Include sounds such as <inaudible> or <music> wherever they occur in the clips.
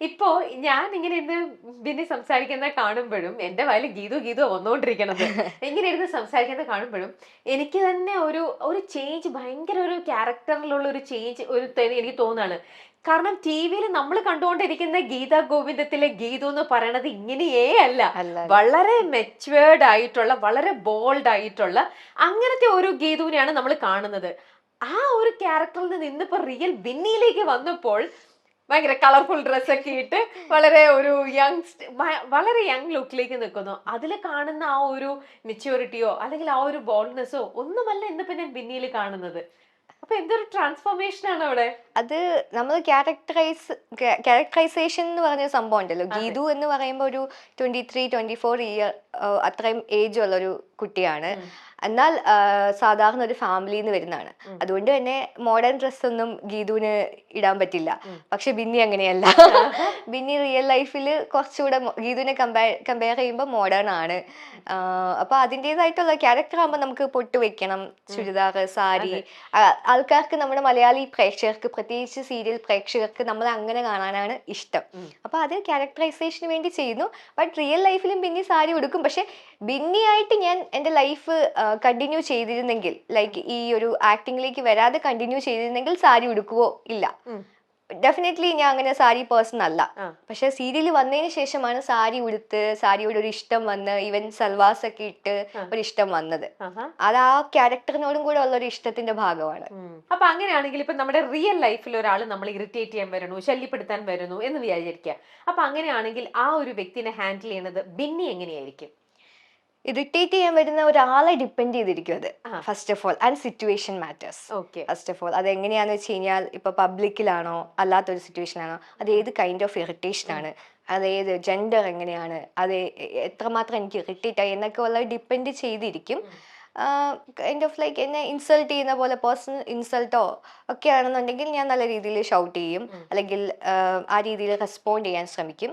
ഇപ്പോ ഞാൻ ഇങ്ങനെ ഇരുന്ന് പിന്നെ സംസാരിക്കുന്ന കാണുമ്പോഴും എന്റെ വയലിൽ ഗീതു ഗീതു വന്നുകൊണ്ടിരിക്കണത് ഇങ്ങനെ ഇരുന്ന് സംസാരിക്കുന്ന കാണുമ്പോഴും എനിക്ക് തന്നെ ഒരു ഒരു ചേഞ്ച് ഭയങ്കര ഒരു ക്യാരക്ടറിലുള്ള ഒരു ചേഞ്ച് ഒരു തന്നെ എനിക്ക് തോന്നാണ് കാരണം ടി വിയിൽ നമ്മൾ കണ്ടുകൊണ്ടിരിക്കുന്ന ഗീത ഗോവിന്ദത്തിലെ ഗീതു എന്ന് പറയണത് ഇങ്ങനെയേ അല്ല. അല്ല. വളരെ മെച്ചുവേർഡ് ആയിട്ടുള്ള വളരെ ബോൾഡ് ആയിട്ടുള്ള അങ്ങനത്തെ ഒരു ഗീതുവിനെയാണ് നമ്മൾ കാണുന്നത്. ആ ഒരു ക്യാരക്ടറിൽ നിന്ന് ഇന്നിപ്പോ റിയൽ ബിന്നിയിലേക്ക് വന്നപ്പോൾ ഭയങ്കര കളർഫുൾ ഡ്രസ്സൊക്കെ ഇട്ട് വളരെ ഒരു യങ് വളരെ യങ് ലുക്കിലേക്ക് നിൽക്കുന്നു. അതിൽ കാണുന്ന ആ ഒരു മെച്യൂരിറ്റിയോ അല്ലെങ്കിൽ ആ ഒരു ബോൾഡ്നെസ്സോ ഒന്നുമല്ല ഇന്നിപ്പോ ഞാൻ ബിന്നിയിൽ കാണുന്നത്. അപ്പൊ എന്തൊരു ട്രാൻസ്ഫോർമേഷൻ ആണ് അവിടെ? അത് നമ്മൾ ക്യാരക്ടറൈസ് ക്യാരക്ടറൈസേഷൻ എന്ന് പറഞ്ഞ സംഭവം ഉണ്ടല്ലോ. ഗീതു എന്ന് പറയുമ്പോൾ ഒരു twenty three twenty four year അത്രയും ഏജ് ഉള്ള ഒരു കുട്ടിയാണ്. എന്നാൽ സാധാരണ ഒരു ഫാമിലിയിൽ നിന്ന് വരുന്നതാണ്. അതുകൊണ്ട് തന്നെ മോഡേൺ ഡ്രസ് ഒന്നും ഗീതുവിന് ഇടാൻ പറ്റില്ല. പക്ഷെ ബിന്നി അങ്ങനെയല്ല. <laughs> ബിന്നി റിയൽ ലൈഫിൽ കുറച്ചുകൂടെ ഗീതുവിനെ കമ്പയർ കമ്പയർ ചെയ്യുമ്പോൾ മോഡേൺ ആണ്. അപ്പൊ അതിന്റെതായിട്ടുള്ള ക്യാരക്ടർ ആകുമ്പോൾ നമുക്ക് പൊട്ട് വെക്കണം. ചുരിദാർ സാരി. ആൾക്കാർക്ക് നമ്മുടെ മലയാളി പ്രേക്ഷകർക്ക് പ്രത്യേകിച്ച് സീരിയൽ പ്രേക്ഷകർക്ക് നമ്മൾ അങ്ങനെ കാണാനാണ് ഇഷ്ടം. അപ്പൊ അത് ക്യാരക്ടറൈസേഷന് വേണ്ടി ചെയ്യുന്നു. ബട്ട് റിയൽ ലൈഫിലും ബിന്നി സാരി ഉടുക്കും. പക്ഷെ ബിന്നി ആയിട്ട് ഞാൻ എന്റെ ലൈഫ് കണ്ടിന്യൂ ചെയ്തിരുന്നെങ്കിൽ ലൈക്ക് ഈ ഒരു ആക്ടിങ്ങിലേക്ക് വരാതെ കണ്ടിന്യൂ ചെയ്തിരുന്നെങ്കിൽ സാരി ഉടുക്കുവോ ഇല്ല. ഡെഫിനറ്റ്ലി ഞാൻ അങ്ങനെ സാരി പേഴ്സൺ അല്ല. പക്ഷെ സീരിയൽ വന്നതിന് ശേഷമാണ് സാരി ഉടുത്ത് സാരിയോട് ഒരു ഇഷ്ടം വന്ന് ഈവൻ സൽവാസ് ഒക്കെ ഇട്ട് ഒരു ഇഷ്ടം വന്നത്. അത് ആ ക്യാരക്ടറിനോടും കൂടെ ഉള്ള ഒരു ഇഷ്ടത്തിന്റെ ഭാഗമാണ്. അപ്പൊ അങ്ങനെയാണെങ്കിൽ ഇപ്പൊ നമ്മുടെ റിയൽ ലൈഫിൽ ഒരാൾ നമ്മൾ ഇറിറ്റേറ്റ് ചെയ്യാൻ വരുന്നു ശല്യപ്പെടുത്താൻ വരുന്നു എന്ന് വിചാരിക്കുക അപ്പൊ അങ്ങനെയാണെങ്കിൽ ആ ഒരു വ്യക്തിനെ ഹാൻഡിൽ ചെയ്യുന്നത് ബിന്നി എങ്ങനെയായിരിക്കും? ഇറിറ്റേറ്റ് ചെയ്യാൻ വരുന്ന ഒരാളെ ഡിപ്പെൻഡ് ചെയ്തിരിക്കും അത്. First of all and situation matters okay first of all അത് എങ്ങനെയാന്ന് വെച്ച് കഴിഞ്ഞാൽ ഇപ്പൊ പബ്ലിക്കിലാണോ അല്ലാത്തൊരു സിറ്റുവേഷൻ ആണോ അത് ഏത് കൈൻഡ് ഓഫ് ഇറിറ്റേഷൻ ആണ് അതായത് ജെൻഡർ എങ്ങനെയാണ് അത് എത്രമാത്രം എനിക്ക് ഇറിറ്റേറ്റ് ആയി എന്നൊക്കെ ഉള്ളത് ഡിപ്പെൻഡ് ചെയ്തിരിക്കും. കൈൻഡ് ഓഫ് ലൈക്ക് എന്നെ ഇൻസൾട്ട് ചെയ്യുന്ന പോലെ പേഴ്സണൽ ഇൻസൾട്ടോ ഒക്കെ ആണെന്നുണ്ടെങ്കിൽ ഞാൻ നല്ല രീതിയിൽ ഷൗട്ട് ചെയ്യും. അല്ലെങ്കിൽ ആ രീതിയിൽ റെസ്പോണ്ട് ചെയ്യാൻ ശ്രമിക്കും.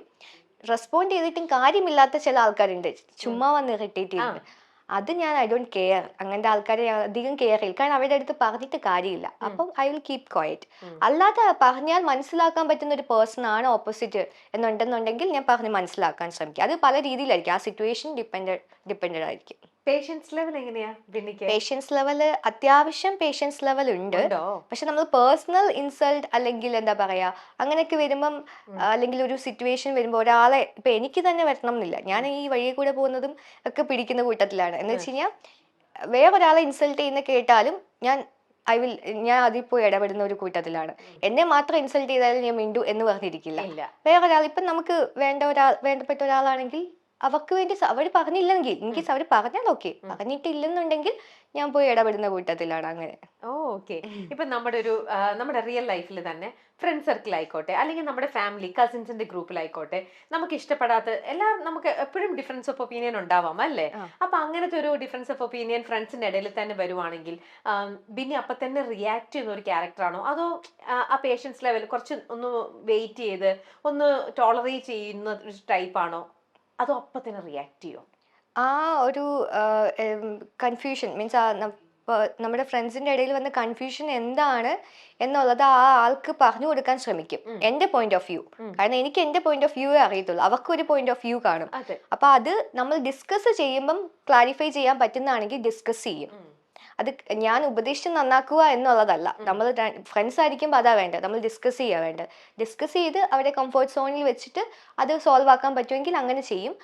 റെസ്പോണ്ട് ചെയ്തിട്ടും കാര്യമില്ലാത്ത ചില ആൾക്കാരുണ്ട്. ചുമ്മാ വന്ന് ഇറിറ്റേറ്റ് ചെയ്യുന്നത് അത് ഞാൻ ഐ ഡോണ്ട് കെയർ. അങ്ങനത്തെ ആൾക്കാരെ അധികം കെയർ ചെയ്യില്ല. കാരണം അവരുടെ അടുത്ത് പറഞ്ഞിട്ട് കാര്യമില്ല. അപ്പം ഐ വിൽ കീപ് ക്വയറ്റ്. അല്ലാതെ പറഞ്ഞാൽ മനസ്സിലാക്കാൻ പറ്റുന്ന ഒരു പേഴ്സൺ ആണ് ഓപ്പോസിറ്റ് എന്നുണ്ടെന്നുണ്ടെങ്കിൽ ഞാൻ പറഞ്ഞ് മനസ്സിലാക്കാൻ ശ്രമിക്കും. അത് പല രീതിയിലായിരിക്കും. ആ സിറ്റുവേഷൻ ഡിപ്പെൻഡ് ഡിപ്പെൻഡ് ആയിരിക്കും. പേഷ്യൻസ് ലെവൽ എങ്ങനെയാ ബിന്നിക്ക് പേഷ്യൻസ് ലെവൽ അത്യാവശ്യം പേഷ്യൻസ് ലെവൽ ഉണ്ട്. പക്ഷെ നമ്മൾ പേഴ്സണൽ ഇൻസൾട്ട് അല്ലെങ്കിൽ എന്താ പറയാ അങ്ങനെയൊക്കെ വരുമ്പം അല്ലെങ്കിൽ ഒരു സിറ്റുവേഷൻ വരുമ്പോൾ ഒരാളെ ഇപ്പൊ എനിക്ക് തന്നെ വരണം എന്നില്ല ഞാൻ ഈ വഴിയെ കൂടെ പോകുന്നതും ഒക്കെ പിടിക്കുന്ന കൂട്ടത്തിലാണ്. എന്ന് വെച്ച് കഴിഞ്ഞാൽ വേറൊരാളെ ഇൻസൾട്ട് ചെയ്യുന്ന കേട്ടാലും ഞാൻ ഐ വിൽ ഞാൻ അതിൽ പോയി ഇടപെടുന്ന ഒരു കൂട്ടത്തിലാണ്. എന്നെ മാത്രം ഇൻസൾട്ട് ചെയ്താലും ഞാൻ മിണ്ടു എന്ന് പറഞ്ഞിരിക്കില്ല. വേറെ വേറൊരാൾ ഇപ്പം നമുക്ക് വേണ്ട ഒരാൾ വേണ്ടപ്പെട്ട ഒരാളാണെങ്കിൽ അവർക്ക് വേണ്ടി അവർ പറഞ്ഞില്ലെങ്കിൽ എനിക്ക് അവർ പറഞ്ഞാൽ ഓക്കെ. പറഞ്ഞിട്ടില്ലെന്നുണ്ടെങ്കിൽ ഞാൻ പോയി ഇടപെടുന്ന കൂട്ടത്തിലാണ് അങ്ങനെ. Oh okay. ഇപ്പൊ നമ്മുടെ ഒരു നമ്മുടെ റിയൽ ലൈഫിൽ തന്നെ ഫ്രണ്ട് സർക്കിൾ ആയിക്കോട്ടെ അല്ലെങ്കിൽ നമ്മുടെ ഫാമിലി കസിൻസിന്റെ ഗ്രൂപ്പിലായിക്കോട്ടെ നമുക്ക് ഇഷ്ടപ്പെടാത്ത എല്ലാം നമുക്ക് എപ്പോഴും ഡിഫറൻസ് ഓഫ് ഒപ്പീനിയൻ ഉണ്ടാവാം അല്ലേ. അപ്പൊ അങ്ങനത്തെ ഒരു ഡിഫറൻസ് ഓഫ് ഒപ്പീനിയൻ ഫ്രണ്ട്സിന്റെ ഇടയിൽ തന്നെ വരുവാണെങ്കിൽ പിന്നെ ബിന്നി അപ്പൊ തന്നെ റിയാക്ട് ചെയ്യുന്ന ഒരു ക്യാരക്ടറാണോ അതോ ആ, പേഷ്യൻസ് ലെവൽ കുറച്ച് ഒന്ന് വെയിറ്റ് ചെയ്ത് ഒന്ന് ടോളറേറ്റ് ചെയ്യുന്ന ഒരു ടൈപ്പ് ആണോ? അതോ അപ്പം തന്നെ റിയാക്ട് ചെയ്യോ? ആ ഒരു കൺഫ്യൂഷൻ മീൻസ് ആ നമ്മുടെ ഫ്രണ്ട്സിന്റെ ഇടയിൽ വന്ന കൺഫ്യൂഷൻ എന്താണ് എന്നുള്ളത് ആ ആൾക്ക് പറഞ്ഞു കൊടുക്കാൻ ശ്രമിക്കും. എന്റെ പോയിന്റ് ഓഫ് വ്യൂ കാരണം എനിക്ക് എന്റെ പോയിന്റ് ഓഫ് വ്യൂ അറിയത്തുള്ളൂ. അവർക്ക് ഒരു പോയിന്റ് ഓഫ് വ്യൂ കാണും. അപ്പോൾ അപ്പൊ അത് നമ്മൾ ഡിസ്കസ് ചെയ്യുമ്പം ക്ലാരിഫൈ ചെയ്യാൻ പറ്റുന്നതാണെങ്കിൽ ഡിസ്കസ് ചെയ്യും. അത് ഞാൻ ഉപദേശിച്ച് നന്നാക്കുക എന്നുള്ളതല്ല. നമ്മൾ ഫ്രണ്ട്സ് ആയിരിക്കുമ്പോൾ അതാ വേണ്ടത്. നമ്മൾ ഡിസ്കസ് ചെയ്യുക വേണ്ടത്. ഡിസ്കസ് ചെയ്ത് അവരെ കംഫർട്ട് സോണിൽ വെച്ചിട്ട് അത് സോൾവ് ആക്കാൻ പറ്റുമെങ്കിൽ അങ്ങനെ ചെയ്യും.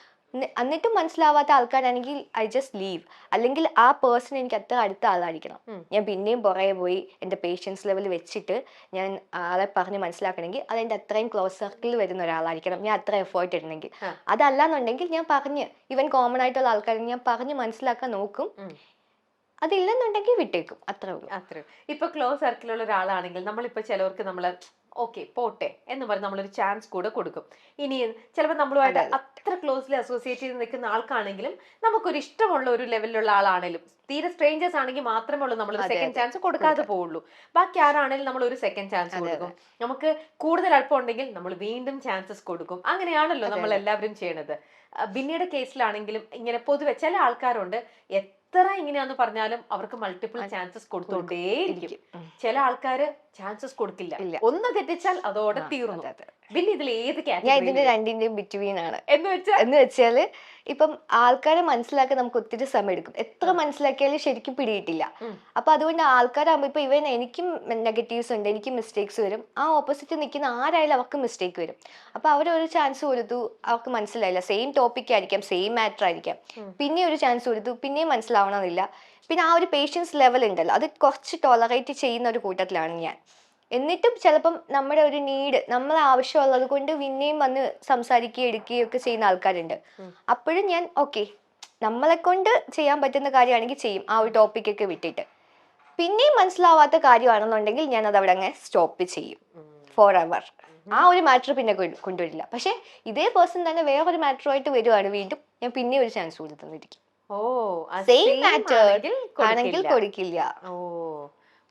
എന്നിട്ടും മനസ്സിലാവാത്ത ആൾക്കാരാണെങ്കിൽ ഐ ജസ്റ്റ് ലീവ് അല്ലെങ്കിൽ ആ പേഴ്സൺ എനിക്ക് അത്ര അടുത്ത ആളായിരിക്കണം. ഞാൻ പിന്നെയും പുറകെ പോയി എന്റെ പേഷ്യൻസ് ലെവൽ വെച്ചിട്ട് ഞാൻ ആളെ പറഞ്ഞ് മനസ്സിലാക്കണമെങ്കിൽ അത് എന്റെ അത്രയും ക്ലോസ് സർക്കിൾ വരുന്ന ഒരാളായിരിക്കണം. ഞാൻ അത്ര എഫേർട്ട് ഇടണമെങ്കിൽ. അതല്ല എന്നുണ്ടെങ്കിൽ ഞാൻ പറഞ്ഞ് ഈവൻ കോമൺ ആയിട്ടുള്ള ആൾക്കാരെ ഞാൻ പറഞ്ഞ് മനസ്സിലാക്കാൻ നോക്കും. അതില്ലെന്നുണ്ടെങ്കിൽ വിട്ടേക്കും. അത്രേ ഉള്ളൂ. അത്രേ ഇപ്പൊ ക്ലോസ് സർക്കിളുള്ള ഒരാളാണെങ്കിൽ നമ്മളിപ്പോ ചിലവർക്ക് നമ്മൾ ഓക്കെ പോട്ടെ എന്ന് പറഞ്ഞ് നമ്മളൊരു ചാൻസ് കൂടെ കൊടുക്കും. ഇനി ചിലപ്പോൾ നമ്മളുമായിട്ട് അത്ര ക്ലോസ്ലി അസോസിയേറ്റ് ചെയ്ത് നിൽക്കുന്ന ആൾക്കാണെങ്കിലും നമുക്കൊരു ഇഷ്ടമുള്ള ഒരു ലെവലിലുള്ള ആളാണെങ്കിലും തീരെ സ്ട്രേഞ്ചേഴ്സ് ആണെങ്കിൽ മാത്രമേ ഉള്ളൂ നമ്മൾ സെക്കൻഡ് ചാൻസ് കൊടുക്കാതെ പോവുള്ളൂ. ബാക്കി ആരാണെങ്കിലും നമ്മൾ ഒരു സെക്കൻഡ് ചാൻസ് കൊടുക്കും. നമുക്ക് കൂടുതൽ അടുപ്പമുണ്ടെങ്കിൽ നമ്മൾ വീണ്ടും ചാൻസസ് കൊടുക്കും. അങ്ങനെയാണല്ലോ നമ്മൾ. എല്ലാവരും ചെയ്യണത്. ബിന്നിയുടെ കേസിലാണെങ്കിലും ഇങ്ങനെ പൊതുവെ ചില ആൾക്കാരുണ്ട് എത്ര ഇങ്ങനെയാന്ന് പറഞ്ഞാലും അവർക്ക് മൾട്ടിപ്പിൾ ചാൻസസ് കൊടുത്തോണ്ടേയിരിക്കും ഇരിക്കും. ചില ആൾക്കാര് ചാൻസസ് കൊടുക്കില്ല. ഒന്ന് തെറ്റിച്ചാൽ അതോടെ തീർന്നു. പിന്നെ ഇതിൽ ഏത് ഞാൻ ഇതിന്റെ രണ്ടിന്റെയും ബിറ്റ്വീൻ ആണ്. എന്ന് വെച്ചാൽ എന്ന് വെച്ചാൽ ഇപ്പം ആൾക്കാരെ മനസ്സിലാക്കാൻ നമുക്ക് ഒത്തിരി സമയം എടുക്കും എത്ര മനസ്സിലാക്കിയാലും ശരിക്കും പിടിയിട്ടില്ല. അപ്പൊ അതുകൊണ്ട് ആൾക്കാരാകുമ്പോ ഇപ്പൊ ഇവൻ എനിക്കും നെഗറ്റീവ്സ് ഉണ്ട് എനിക്ക് മിസ്റ്റേക്സ് വരും. ആ ഓപ്പോസിറ്റ് നിൽക്കുന്ന ആരായാലും അവർക്ക് മിസ്റ്റേക്ക് വരും. അപ്പൊ അവരൊരു ചാൻസ് കൊടുത്തു അവർക്ക് മനസ്സിലായില്ല. സെയിം ടോപ്പിക് ആയിരിക്കാം സെയിം മാറ്റർ ആയിരിക്കാം. പിന്നെ ഒരു ചാൻസ് കൊടുത്തു പിന്നെയും മനസ്സിലാവണമെന്നില്ല. പിന്നെ ആ ഒരു പേഷ്യൻസ് ലെവൽ ഉണ്ടല്ലോ. അത് കുറച്ച് ടോളറേറ്റ് ചെയ്യുന്ന ഒരു കൂട്ടത്തിലാണ് ഞാൻ. എന്നിട്ടും ചിലപ്പം നമ്മുടെ ഒരു നീഡ് നമ്മളെ ആവശ്യമുള്ളത് കൊണ്ട് പിന്നെയും വന്ന് സംസാരിക്കുകയും എടുക്കുകയും ഒക്കെ ചെയ്യുന്ന ആൾക്കാരുണ്ട്. അപ്പോഴും ഞാൻ ഓക്കെ നമ്മളെ കൊണ്ട് ചെയ്യാൻ പറ്റുന്ന കാര്യമാണെങ്കിൽ ചെയ്യും. ആ ഒരു ടോപ്പിക്കൊക്കെ വിട്ടിട്ട്. പിന്നെയും മനസ്സിലാവാത്ത കാര്യമാണെന്നുണ്ടെങ്കിൽ ഞാൻ അത് അവിടെ അങ്ങ് സ്റ്റോപ്പ് ചെയ്യും. ഫോർ അവർ ആ ഒരു മാറ്റർ പിന്നെ കൊണ്ടു- കൊണ്ടുവരില്ല. പക്ഷെ ഇതേ പേഴ്സൺ തന്നെ വേറൊരു മാറ്ററുമായിട്ട് വരുവാണ്. വീണ്ടും ഞാൻ പിന്നെ ഒരു ചാൻസ് കൊടുത്തുന്നിരിക്കും ഓ സെയിം മാറ്റർ ആണെങ്കിൽ കൊടുക്കില്ല. ഓ